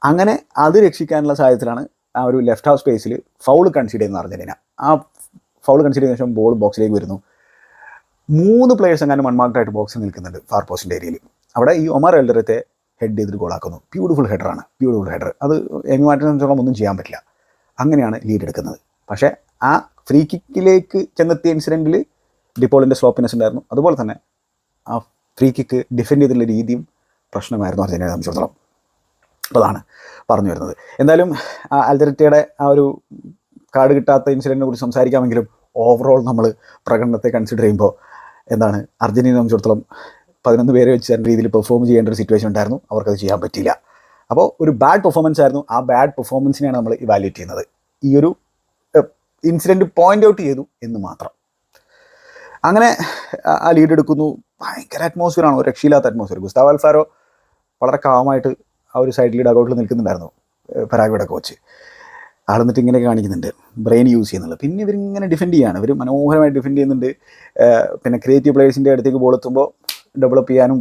അങ്ങനെ അത് രക്ഷിക്കാനുള്ള സാഹചര്യത്തിലാണ് ആ ഒരു ലെഫ്റ്റ് ഹാഫ് സ്പേസിൽ ഫൗൾ കൺസീഡ് ചെയ്യുന്ന അർജന്റീന ആ ഫൗൾ കൺസിഡർ ചെയ്ത ശേഷം ബോൾ ബോക്സിലേക്ക് വരുന്നു. മൂന്ന് പ്ലേയേഴ്സ് എങ്ങാനും അൺമാർക്ഡ് ബോക്സിൽ നിൽക്കുന്നുണ്ട് ഫാർ പോസ്റ്റിന്റെ ഏരിയയിൽ അവിടെ ഈ ഒമാർ എൽഡറത്തെ ഹെഡ് ചെയ്തിട്ട് ഗോളാക്കുന്നു ബ്യൂട്ടിഫുൾ ഹെഡറാണ് ബ്യൂട്ടിഫുൾ ഹെഡർ അത് എമി മാറ്റിനെ ഒന്നും ചെയ്യാൻ പറ്റില്ല. അങ്ങനെയാണ് ലീഡ് എടുക്കുന്നത്. പക്ഷേ ആ ഫ്രീ കിക്കിലേക്ക് ചെന്നെത്തിയ ഇൻസിഡന്റിൽ ഡിപ്പോളിന്റെ സ്ലോപ്പിനെസ് ഉണ്ടായിരുന്നു. അതുപോലെ തന്നെ ആ ഫ്രീ കിക്ക് ഡിഫെൻഡ് ചെയ്തിട്ടുള്ള രീതിയും പ്രശ്നമായിരുന്നു അർജന്റീന സംബന്ധിച്ചിടത്തോളം. അതാണ് പറഞ്ഞു വരുന്നത്. എന്തായാലും അൽദരറ്റയുടെ ആ ഒരു കാർഡ് കിട്ടാത്ത ഇൻസിഡന്റിനെ കുറിച്ച് സംസാരിക്കാമെങ്കിലും ഓവറോൾ നമ്മൾ പ്രകടനത്തെ കൺസിഡർ ചെയ്യുമ്പോൾ എന്താണ്? അർജന്റീന സംബന്ധിച്ചിടത്തോളം പതിനൊന്ന് പേരെ വെച്ച് തന്നെ രീതിയിൽ പെർഫോം ചെയ്യേണ്ട ഒരു സിറ്റുവേഷൻ ഉണ്ടായിരുന്നു. അവർക്കത് ചെയ്യാൻ പറ്റിയില്ല. അപ്പോൾ ഒരു ബാഡ് പെർഫോമൻസ് ആയിരുന്നു. ആ ബാഡ് പെർഫോമൻസിനെയാണ് നമ്മൾ ഇവാലുവേറ്റ് ചെയ്യുന്നത്. ഈ ഒരു ഇൻസിഡന്റ് പോയിന്റ് ഔട്ട് ചെയ്തു എന്ന് മാത്രം. അങ്ങനെ ആ- ലീഡ് എടുക്കുന്നു. ഭയങ്കര അറ്റ്മോസ്ഫിയർ ആണോ. രക്ഷയില്ലാത്ത അറ്റ്മോസ്ഫിയർ ഗുസ്താവ് അൽഫാരോ വളരെ കാമായിട്ട് ആ ഒരു സൈഡിൽ ഡഗൗട്ടിൽ നിൽക്കുന്നുണ്ടായിരുന്നു. പരാഗയുടെ കോച്ച് ആൾ എന്നിട്ട് ഇങ്ങനെ കാണിക്കുന്നുണ്ട്. ബ്രെയിൻ യൂസ് ചെയ്യുന്നുള്ളത്. പിന്നെ ഇവരിങ്ങനെ ഡിഫെൻഡ് ചെയ്യാണ്. ഇവർ മനോഹരമായി ഡിഫെൻഡ് ചെയ്യുന്നുണ്ട്. പിന്നെ ക്രിയേറ്റീവ് പ്ലേയേഴ്സിന്റെ അടുത്തേക്ക് ബോൾ എത്തുമ്പോൾ ഡെവലപ്പ് ചെയ്യാനും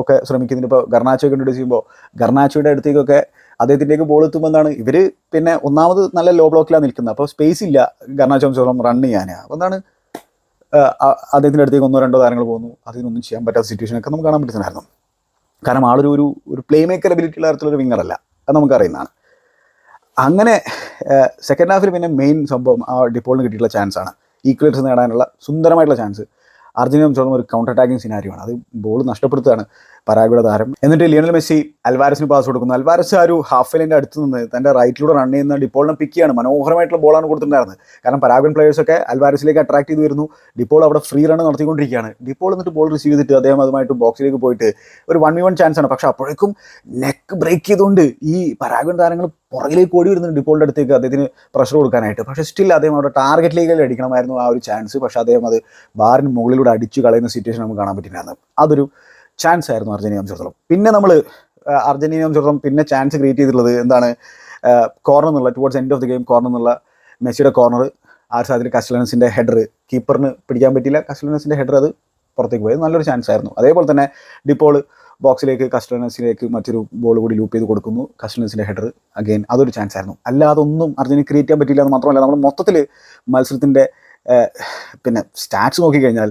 ഒക്കെ ശ്രമിക്കുന്നുണ്ട്. ഇപ്പോൾ ഗർണാച്ചോ ഒക്കെ ഇൻട്രൊഡ്യൂസ് ചെയ്യുമ്പോൾ ഗർണാച്ചോയുടെ അടുത്തേക്കൊക്കെ അദ്ദേഹത്തിന്റെയൊക്കെ ബോൾ എത്തുമ്പോൾ എന്താണ് ഇവർ പിന്നെ ഒന്നാമത് നല്ല ലോ ബ്ലോക്കിലാണ് നിൽക്കുന്നത്. അപ്പോൾ സ്പേസ് ഇല്ല ഗർണാച്ചോ സംബന്ധിച്ചോളം റൺ ചെയ്യാൻ അപ്പോൾ എന്താണ്? അദ്ദേഹത്തിന്റെ അടുത്തേക്ക് ഒന്നോ രണ്ടോ താരങ്ങൾ പോകുന്നു. അതിനൊന്നും ചെയ്യാൻ പറ്റാത്ത സിറ്റുവേഷനൊക്കെ നമുക്ക് കാണാൻ പറ്റുന്നതായിരുന്നു. കാരണം ആളൊരു ഒരു ഒരു പ്ലേ മേക്കർ എബിലിറ്റി ഉള്ള തരത്തിലൊരു വിങ്ങറല്ല അത് നമുക്കറിയുന്നതാണ് അങ്ങനെ സെക്കൻഡ് ഹാഫിൽ പിന്നെ മെയിൻ സംഭവം ആ ഡിപ്പോളിന് കിട്ടിയിട്ടുള്ള ചാൻസ് ആണ്. ഈക്വലേറ്റ്സ് നേടാനുള്ള സുന്ദരമായിട്ടുള്ള ചാൻസ് അർജന്റീന സംബന്ധിച്ചോളം ഒരു കൗണ്ടർ അറ്റാക്കിംഗ് സിനാരിയോ ആണ്. അത് ബോൾ നഷ്ടപ്പെടുത്തുകയാണ് പരാഗയുടെ താരം. എന്നിട്ട് ലിയണൽ മെസ്സി അൽവാരസിന് പാസ് കൊടുക്കുന്നു. അൽവാരസ് ആ ഒരു ഹാഫ് ലൈന്റെ അടുത്ത് നിന്ന് തന്റെ റൈറ്റിലൂടെ റൺ ചെയ്യുന്ന ഡിപ്പോളിനെ പിക്ക് ചെയ്യാണ്. മനോഹരമായിട്ടുള്ള ബോളാണ് കൊടുത്തിട്ടുണ്ടായിരുന്നത്. കാരണം പരാഗൻ പ്ലേയേഴ്സൊക്കെ അൽവാരസിലേക്ക് അട്രാക്ട് ചെയ്ത് വരുന്നു. ഡിപ്പോൾ അവിടെ ഫ്രീ റൺ നടത്തിക്കൊണ്ടിരിക്കുകയാണ്. ഡിപ്പോൾ എന്നിട്ട് ബോൾ റിസീവ് ചെയ്തിട്ട് അദ്ദേഹം അതുമായിട്ട് ബോക്സിലേക്ക് പോയിട്ട് ഒരു വൺ വി വൺ ചാൻസ് ആണ്. പക്ഷെ അപ്പോഴേക്കും നെക്ക് ബ്രേക്ക് ചെയ്തുകൊണ്ട് ഈ പരാഗൻ താരങ്ങൾ പുറകിലേക്ക് ഓടി വരുന്നുണ്ട് ഡിപ്പോളിന്റെ അടുത്തേക്ക് അദ്ദേഹത്തിന് പ്രഷർ കൊടുക്കാനായിട്ട്. പക്ഷേ സ്റ്റിൽ അദ്ദേഹം അവിടെ ടാർഗറ്റിലേക്ക് അടിക്കണമായിരുന്നു ആ ഒരു ചാൻസ് പക്ഷേ അദ്ദേഹം അത് ബാറിന് മുകളിലൂടെ അടിച്ച് കളയുന്ന സിറ്റുവേഷൻ നമുക്ക് കാണാൻ പറ്റില്ലായിരുന്നു. അതൊരു ചാൻസ് ആയിരുന്നു അർജന്റീന സംബന്ധിച്ചിടത്തോളം. പിന്നെ നമ്മൾ അർജന്റീന സംബന്ധിച്ചിടത്തോളം പിന്നെ ചാൻസ് ക്രിയേറ്റ് ചെയ്തിട്ടുള്ളത് എന്താണ്? കോർണർ എന്നുള്ള towards end of the game corner എന്നുള്ള മെസ്സിയുടെ കോർണർ ആ സാഹചര്യത്തിൽ കസ്റ്റലൻസിന്റെ ഹെഡർ കീപ്പറിന് പിടിക്കാൻ പറ്റില്ല കസ്റ്റലൻസിന്റെ ഹെഡർ അത് പുറത്തേക്ക് പോയത് നല്ലൊരു ചാൻസ് ആയിരുന്നു. അതേപോലെ തന്നെ ഡിപ്പോൾ ബോക്സിലേക്ക് കസ്റ്റലൻസിലേക്ക് മറ്റൊരു ബോൾ കൂടി ലൂപ്പ് ചെയ്ത് കൊടുക്കുന്നു. കസ്റ്റലൻസിന്റെ ഹെഡർ അഗെയിൻ അതൊരു ചാൻസ് ആയിരുന്നു. അല്ലാതെ ഒന്നും അർജന്റീന ക്രിയേറ്റ് ചെയ്യാൻ പറ്റില്ല എന്ന് മാത്രമല്ല നമ്മൾ മൊത്തത്തിൽ മത്സരത്തിന്റെ പിന്നെ സ്റ്റാറ്റ്സ് നോക്കിക്കഴിഞ്ഞാൽ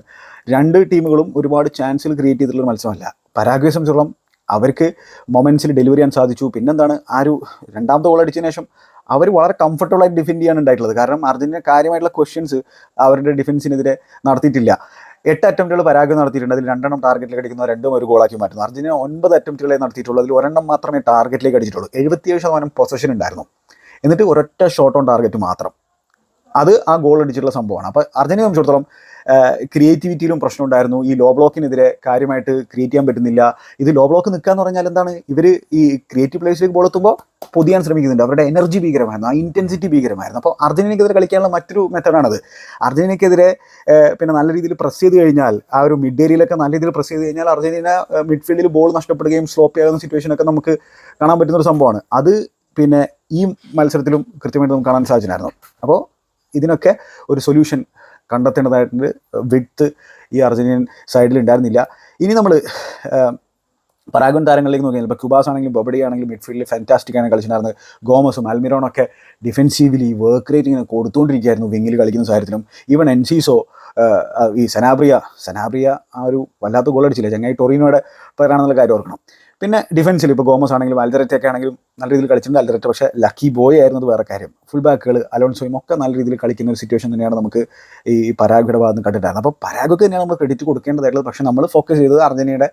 രണ്ട് ടീമുകളും ഒരുപാട് ചാൻസുകൾ ക്രിയേറ്റ് ചെയ്തിട്ടുള്ള മത്സരമല്ല. പരാഗ്വയെ സംബന്ധിച്ചിടത്തോളം അവർക്ക് മൊമെൻസിൽ ഡെലിവറി ചെയ്യാൻ സാധിച്ചു. പിന്നെന്താണ് ആ ഒരു രണ്ടാമത്തെ ഗോൾ അടിച്ചതിന് ശേഷം അവർ വളരെ കംഫർട്ടബിൾ ആയിട്ട് ഡിഫെൻഡ് ചെയ്യാൻ ഉണ്ടായിട്ടുള്ളത്. കാരണം അർജന്റീന കാര്യമായിട്ടുള്ള ക്വസ്റ്റ്യൻസ് അവരുടെ ഡിഫൻസിനെതിരെ നടത്തിയിട്ടില്ല. എട്ട് അറ്റംപ്റ്റുകൾ പരാഗം നടത്തിയിട്ടുണ്ട്. അതിൽ രണ്ടെണ്ണം ടാർഗറ്റിലേക്ക് അടിക്കുന്ന രണ്ടും ഒരു ഗോളാക്കി മാറ്റുന്നു. അർജന്റീന ഒൻപത് അറ്റംപ്റ്റുകളെ നടത്തിയിട്ടുള്ളൂ. അതിൽ ഒരെണ്ണം മാത്രമേ ടാർഗറ്റിലേക്ക് അടിച്ചിട്ടുള്ളൂ. എഴുപത്തിയേഴ് ശതമാനം പൊസഷൻ ഉണ്ടായിരുന്നു. എന്നിട്ട് ഒരൊറ്റ ഷോട്ട് ഓൺ ടാർഗറ്റ് മാത്രം. അത് ആ ഗോൾ അടിച്ചിട്ടുള്ള സംഭവമാണ്. അപ്പോൾ അർജന്റീന സംബന്ധിച്ചിടത്തോളം ക്രിയേറ്റിവിറ്റിയിലും പ്രശ്നം ഉണ്ടായിരുന്നു. ഈ ലോ ബ്ലോക്കിനെതിരെ കാര്യമായിട്ട് ക്രിയേറ്റ് ചെയ്യാൻ പറ്റുന്നില്ല. ഇത് ലോ ബ്ലോക്ക് നിൽക്കുക എന്ന് പറഞ്ഞാൽ എന്താണ്? ഇവർ ഈ ക്രിയേറ്റീവ് പ്ലേസിലേക്ക് ബോൾ എത്തുമ്പോൾ പൊതിയാൻ ശ്രമിക്കുന്നുണ്ട്. അവരുടെ എനർജി ഭീകരമായിരുന്നു. ആ ഇന്റൻസിറ്റി ഭീകരമായിരുന്നു. അപ്പോൾ അർജന്റീനയ്ക്കെതിരെ കളിക്കാനുള്ള മറ്റൊരു മെത്തഡാണത് അർജന്റീനയ്ക്കെതിരെ പിന്നെ നല്ല രീതിയിൽ പ്രസ് ചെയ്ത് കഴിഞ്ഞാൽ ആ ഒരു മിഡ് ഏരിയയിലൊക്കെ നല്ല രീതിയിൽ പ്രസ് ചെയ്ത് കഴിഞ്ഞാൽ അർജന്റീന മിഡ്ഫീൽഡിൽ ബോൾ നഷ്ടപ്പെടുകയും സ്ലോപ്പ് ആകുന്ന സിറ്റുവേഷനൊക്കെ നമുക്ക് കാണാൻ പറ്റുന്ന ഒരു സംഭവമാണ്. അത് പിന്നെ ഈ മത്സരത്തിലും കൃത്യമായിട്ട് നമുക്ക് കാണാൻ സാധിച്ചിട്ടുണ്ടായിരുന്നു. അപ്പോൾ ഇതിനൊക്കെ ഒരു സൊല്യൂഷൻ കണ്ടെത്തേണ്ടതായിട്ടുണ്ട്. വിഡ്ത്ത് ഈ അർജന്റീനൻ സൈഡിൽ ഉണ്ടായിരുന്നില്ല ഇനി നമ്മൾ പരാഗൻ താരങ്ങളിലേക്ക് നോക്കിയാൽ ഇപ്പോൾ ക്യൂബാസ് ആണെങ്കിലും ബൊബഡി ആണെങ്കിലും മിഡ്ഫീൽഡിൽ ഫാന്റാസ്റ്റിക് ആണ് കളിച്ചിട്ടുണ്ടായിരുന്നത്. ഗോമസും അൽമിറോണൊക്കെ ഡിഫെൻസീവ്ലി വർക്ക് റേറ്റ് ഇങ്ങനെ കൊടുത്തുകൊണ്ടിരിക്കുകയായിരുന്നു വിങ്ങിൽ കളിക്കുന്ന സാഹചര്യത്തിലും. ഈവൻ എൻ എൻസീസോ ഈ സെനാബ്രിയ സെനാബ്രിയ ആ ഒരു വല്ലാത്ത ഗോൾ അടിച്ചില്ല? ചങ്ങായി ടൊറീനോയുടെ പേരാണെന്നുള്ള കാര്യം ഓർക്കണം. പിന്നെ ഡിഫൻസിൽ ഇപ്പോൾ ഗോമസ് ആണെങ്കിലും അൽദററ്റൊക്കെ ആണെങ്കിലും നല്ല രീതിയിൽ കളിച്ചിട്ടുണ്ട് അൽദററ്റ പക്ഷേ ലക്കി ബോയ് ആയിരുന്നത് വേറെ കാര്യം. ഫുൾ ബാക്കുകൾ അലോൺസോയും ഒക്കെ നല്ല രീതിയിൽ കളിക്കുന്ന ഒരു സിറ്റുവേഷൻ തന്നെയാണ് നമുക്ക് ഈ പരാഗയുടെ ഭാഗത്ത് കണ്ടിട്ടുണ്ടായിരുന്നത്. അപ്പോൾ പരാഗൊക്കെ തന്നെയാണ് നമ്മൾ ക്രെഡിറ്റ് കൊടുക്കേണ്ടതായിട്ടുള്ളത്. പക്ഷേ നമ്മൾ ഫോക്കസ് ചെയ്തത് അർജന്റീനയുടെ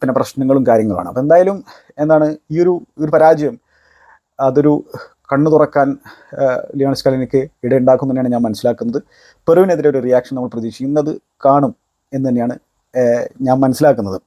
പിന്നെ പ്രശ്നങ്ങളും കാര്യങ്ങളുമാണ്. അപ്പോൾ എന്തായാലും എന്താണ് ഈ ഒരു ഒരു പരാജയം അതൊരു കണ്ണു തുറക്കാൻ ഏഹ്, കലിനിക്ക് ഇടയുണ്ടാക്കും തന്നെയാണ് ഞാൻ മനസ്സിലാക്കുന്നത്. പെറുവിനെതിരെ ഒരു റിയാക്ഷൻ നമ്മൾ പ്രതീക്ഷിക്കുന്നത് കാണും എന്ന് തന്നെയാണ് ഞാൻ മനസ്സിലാക്കുന്നത്.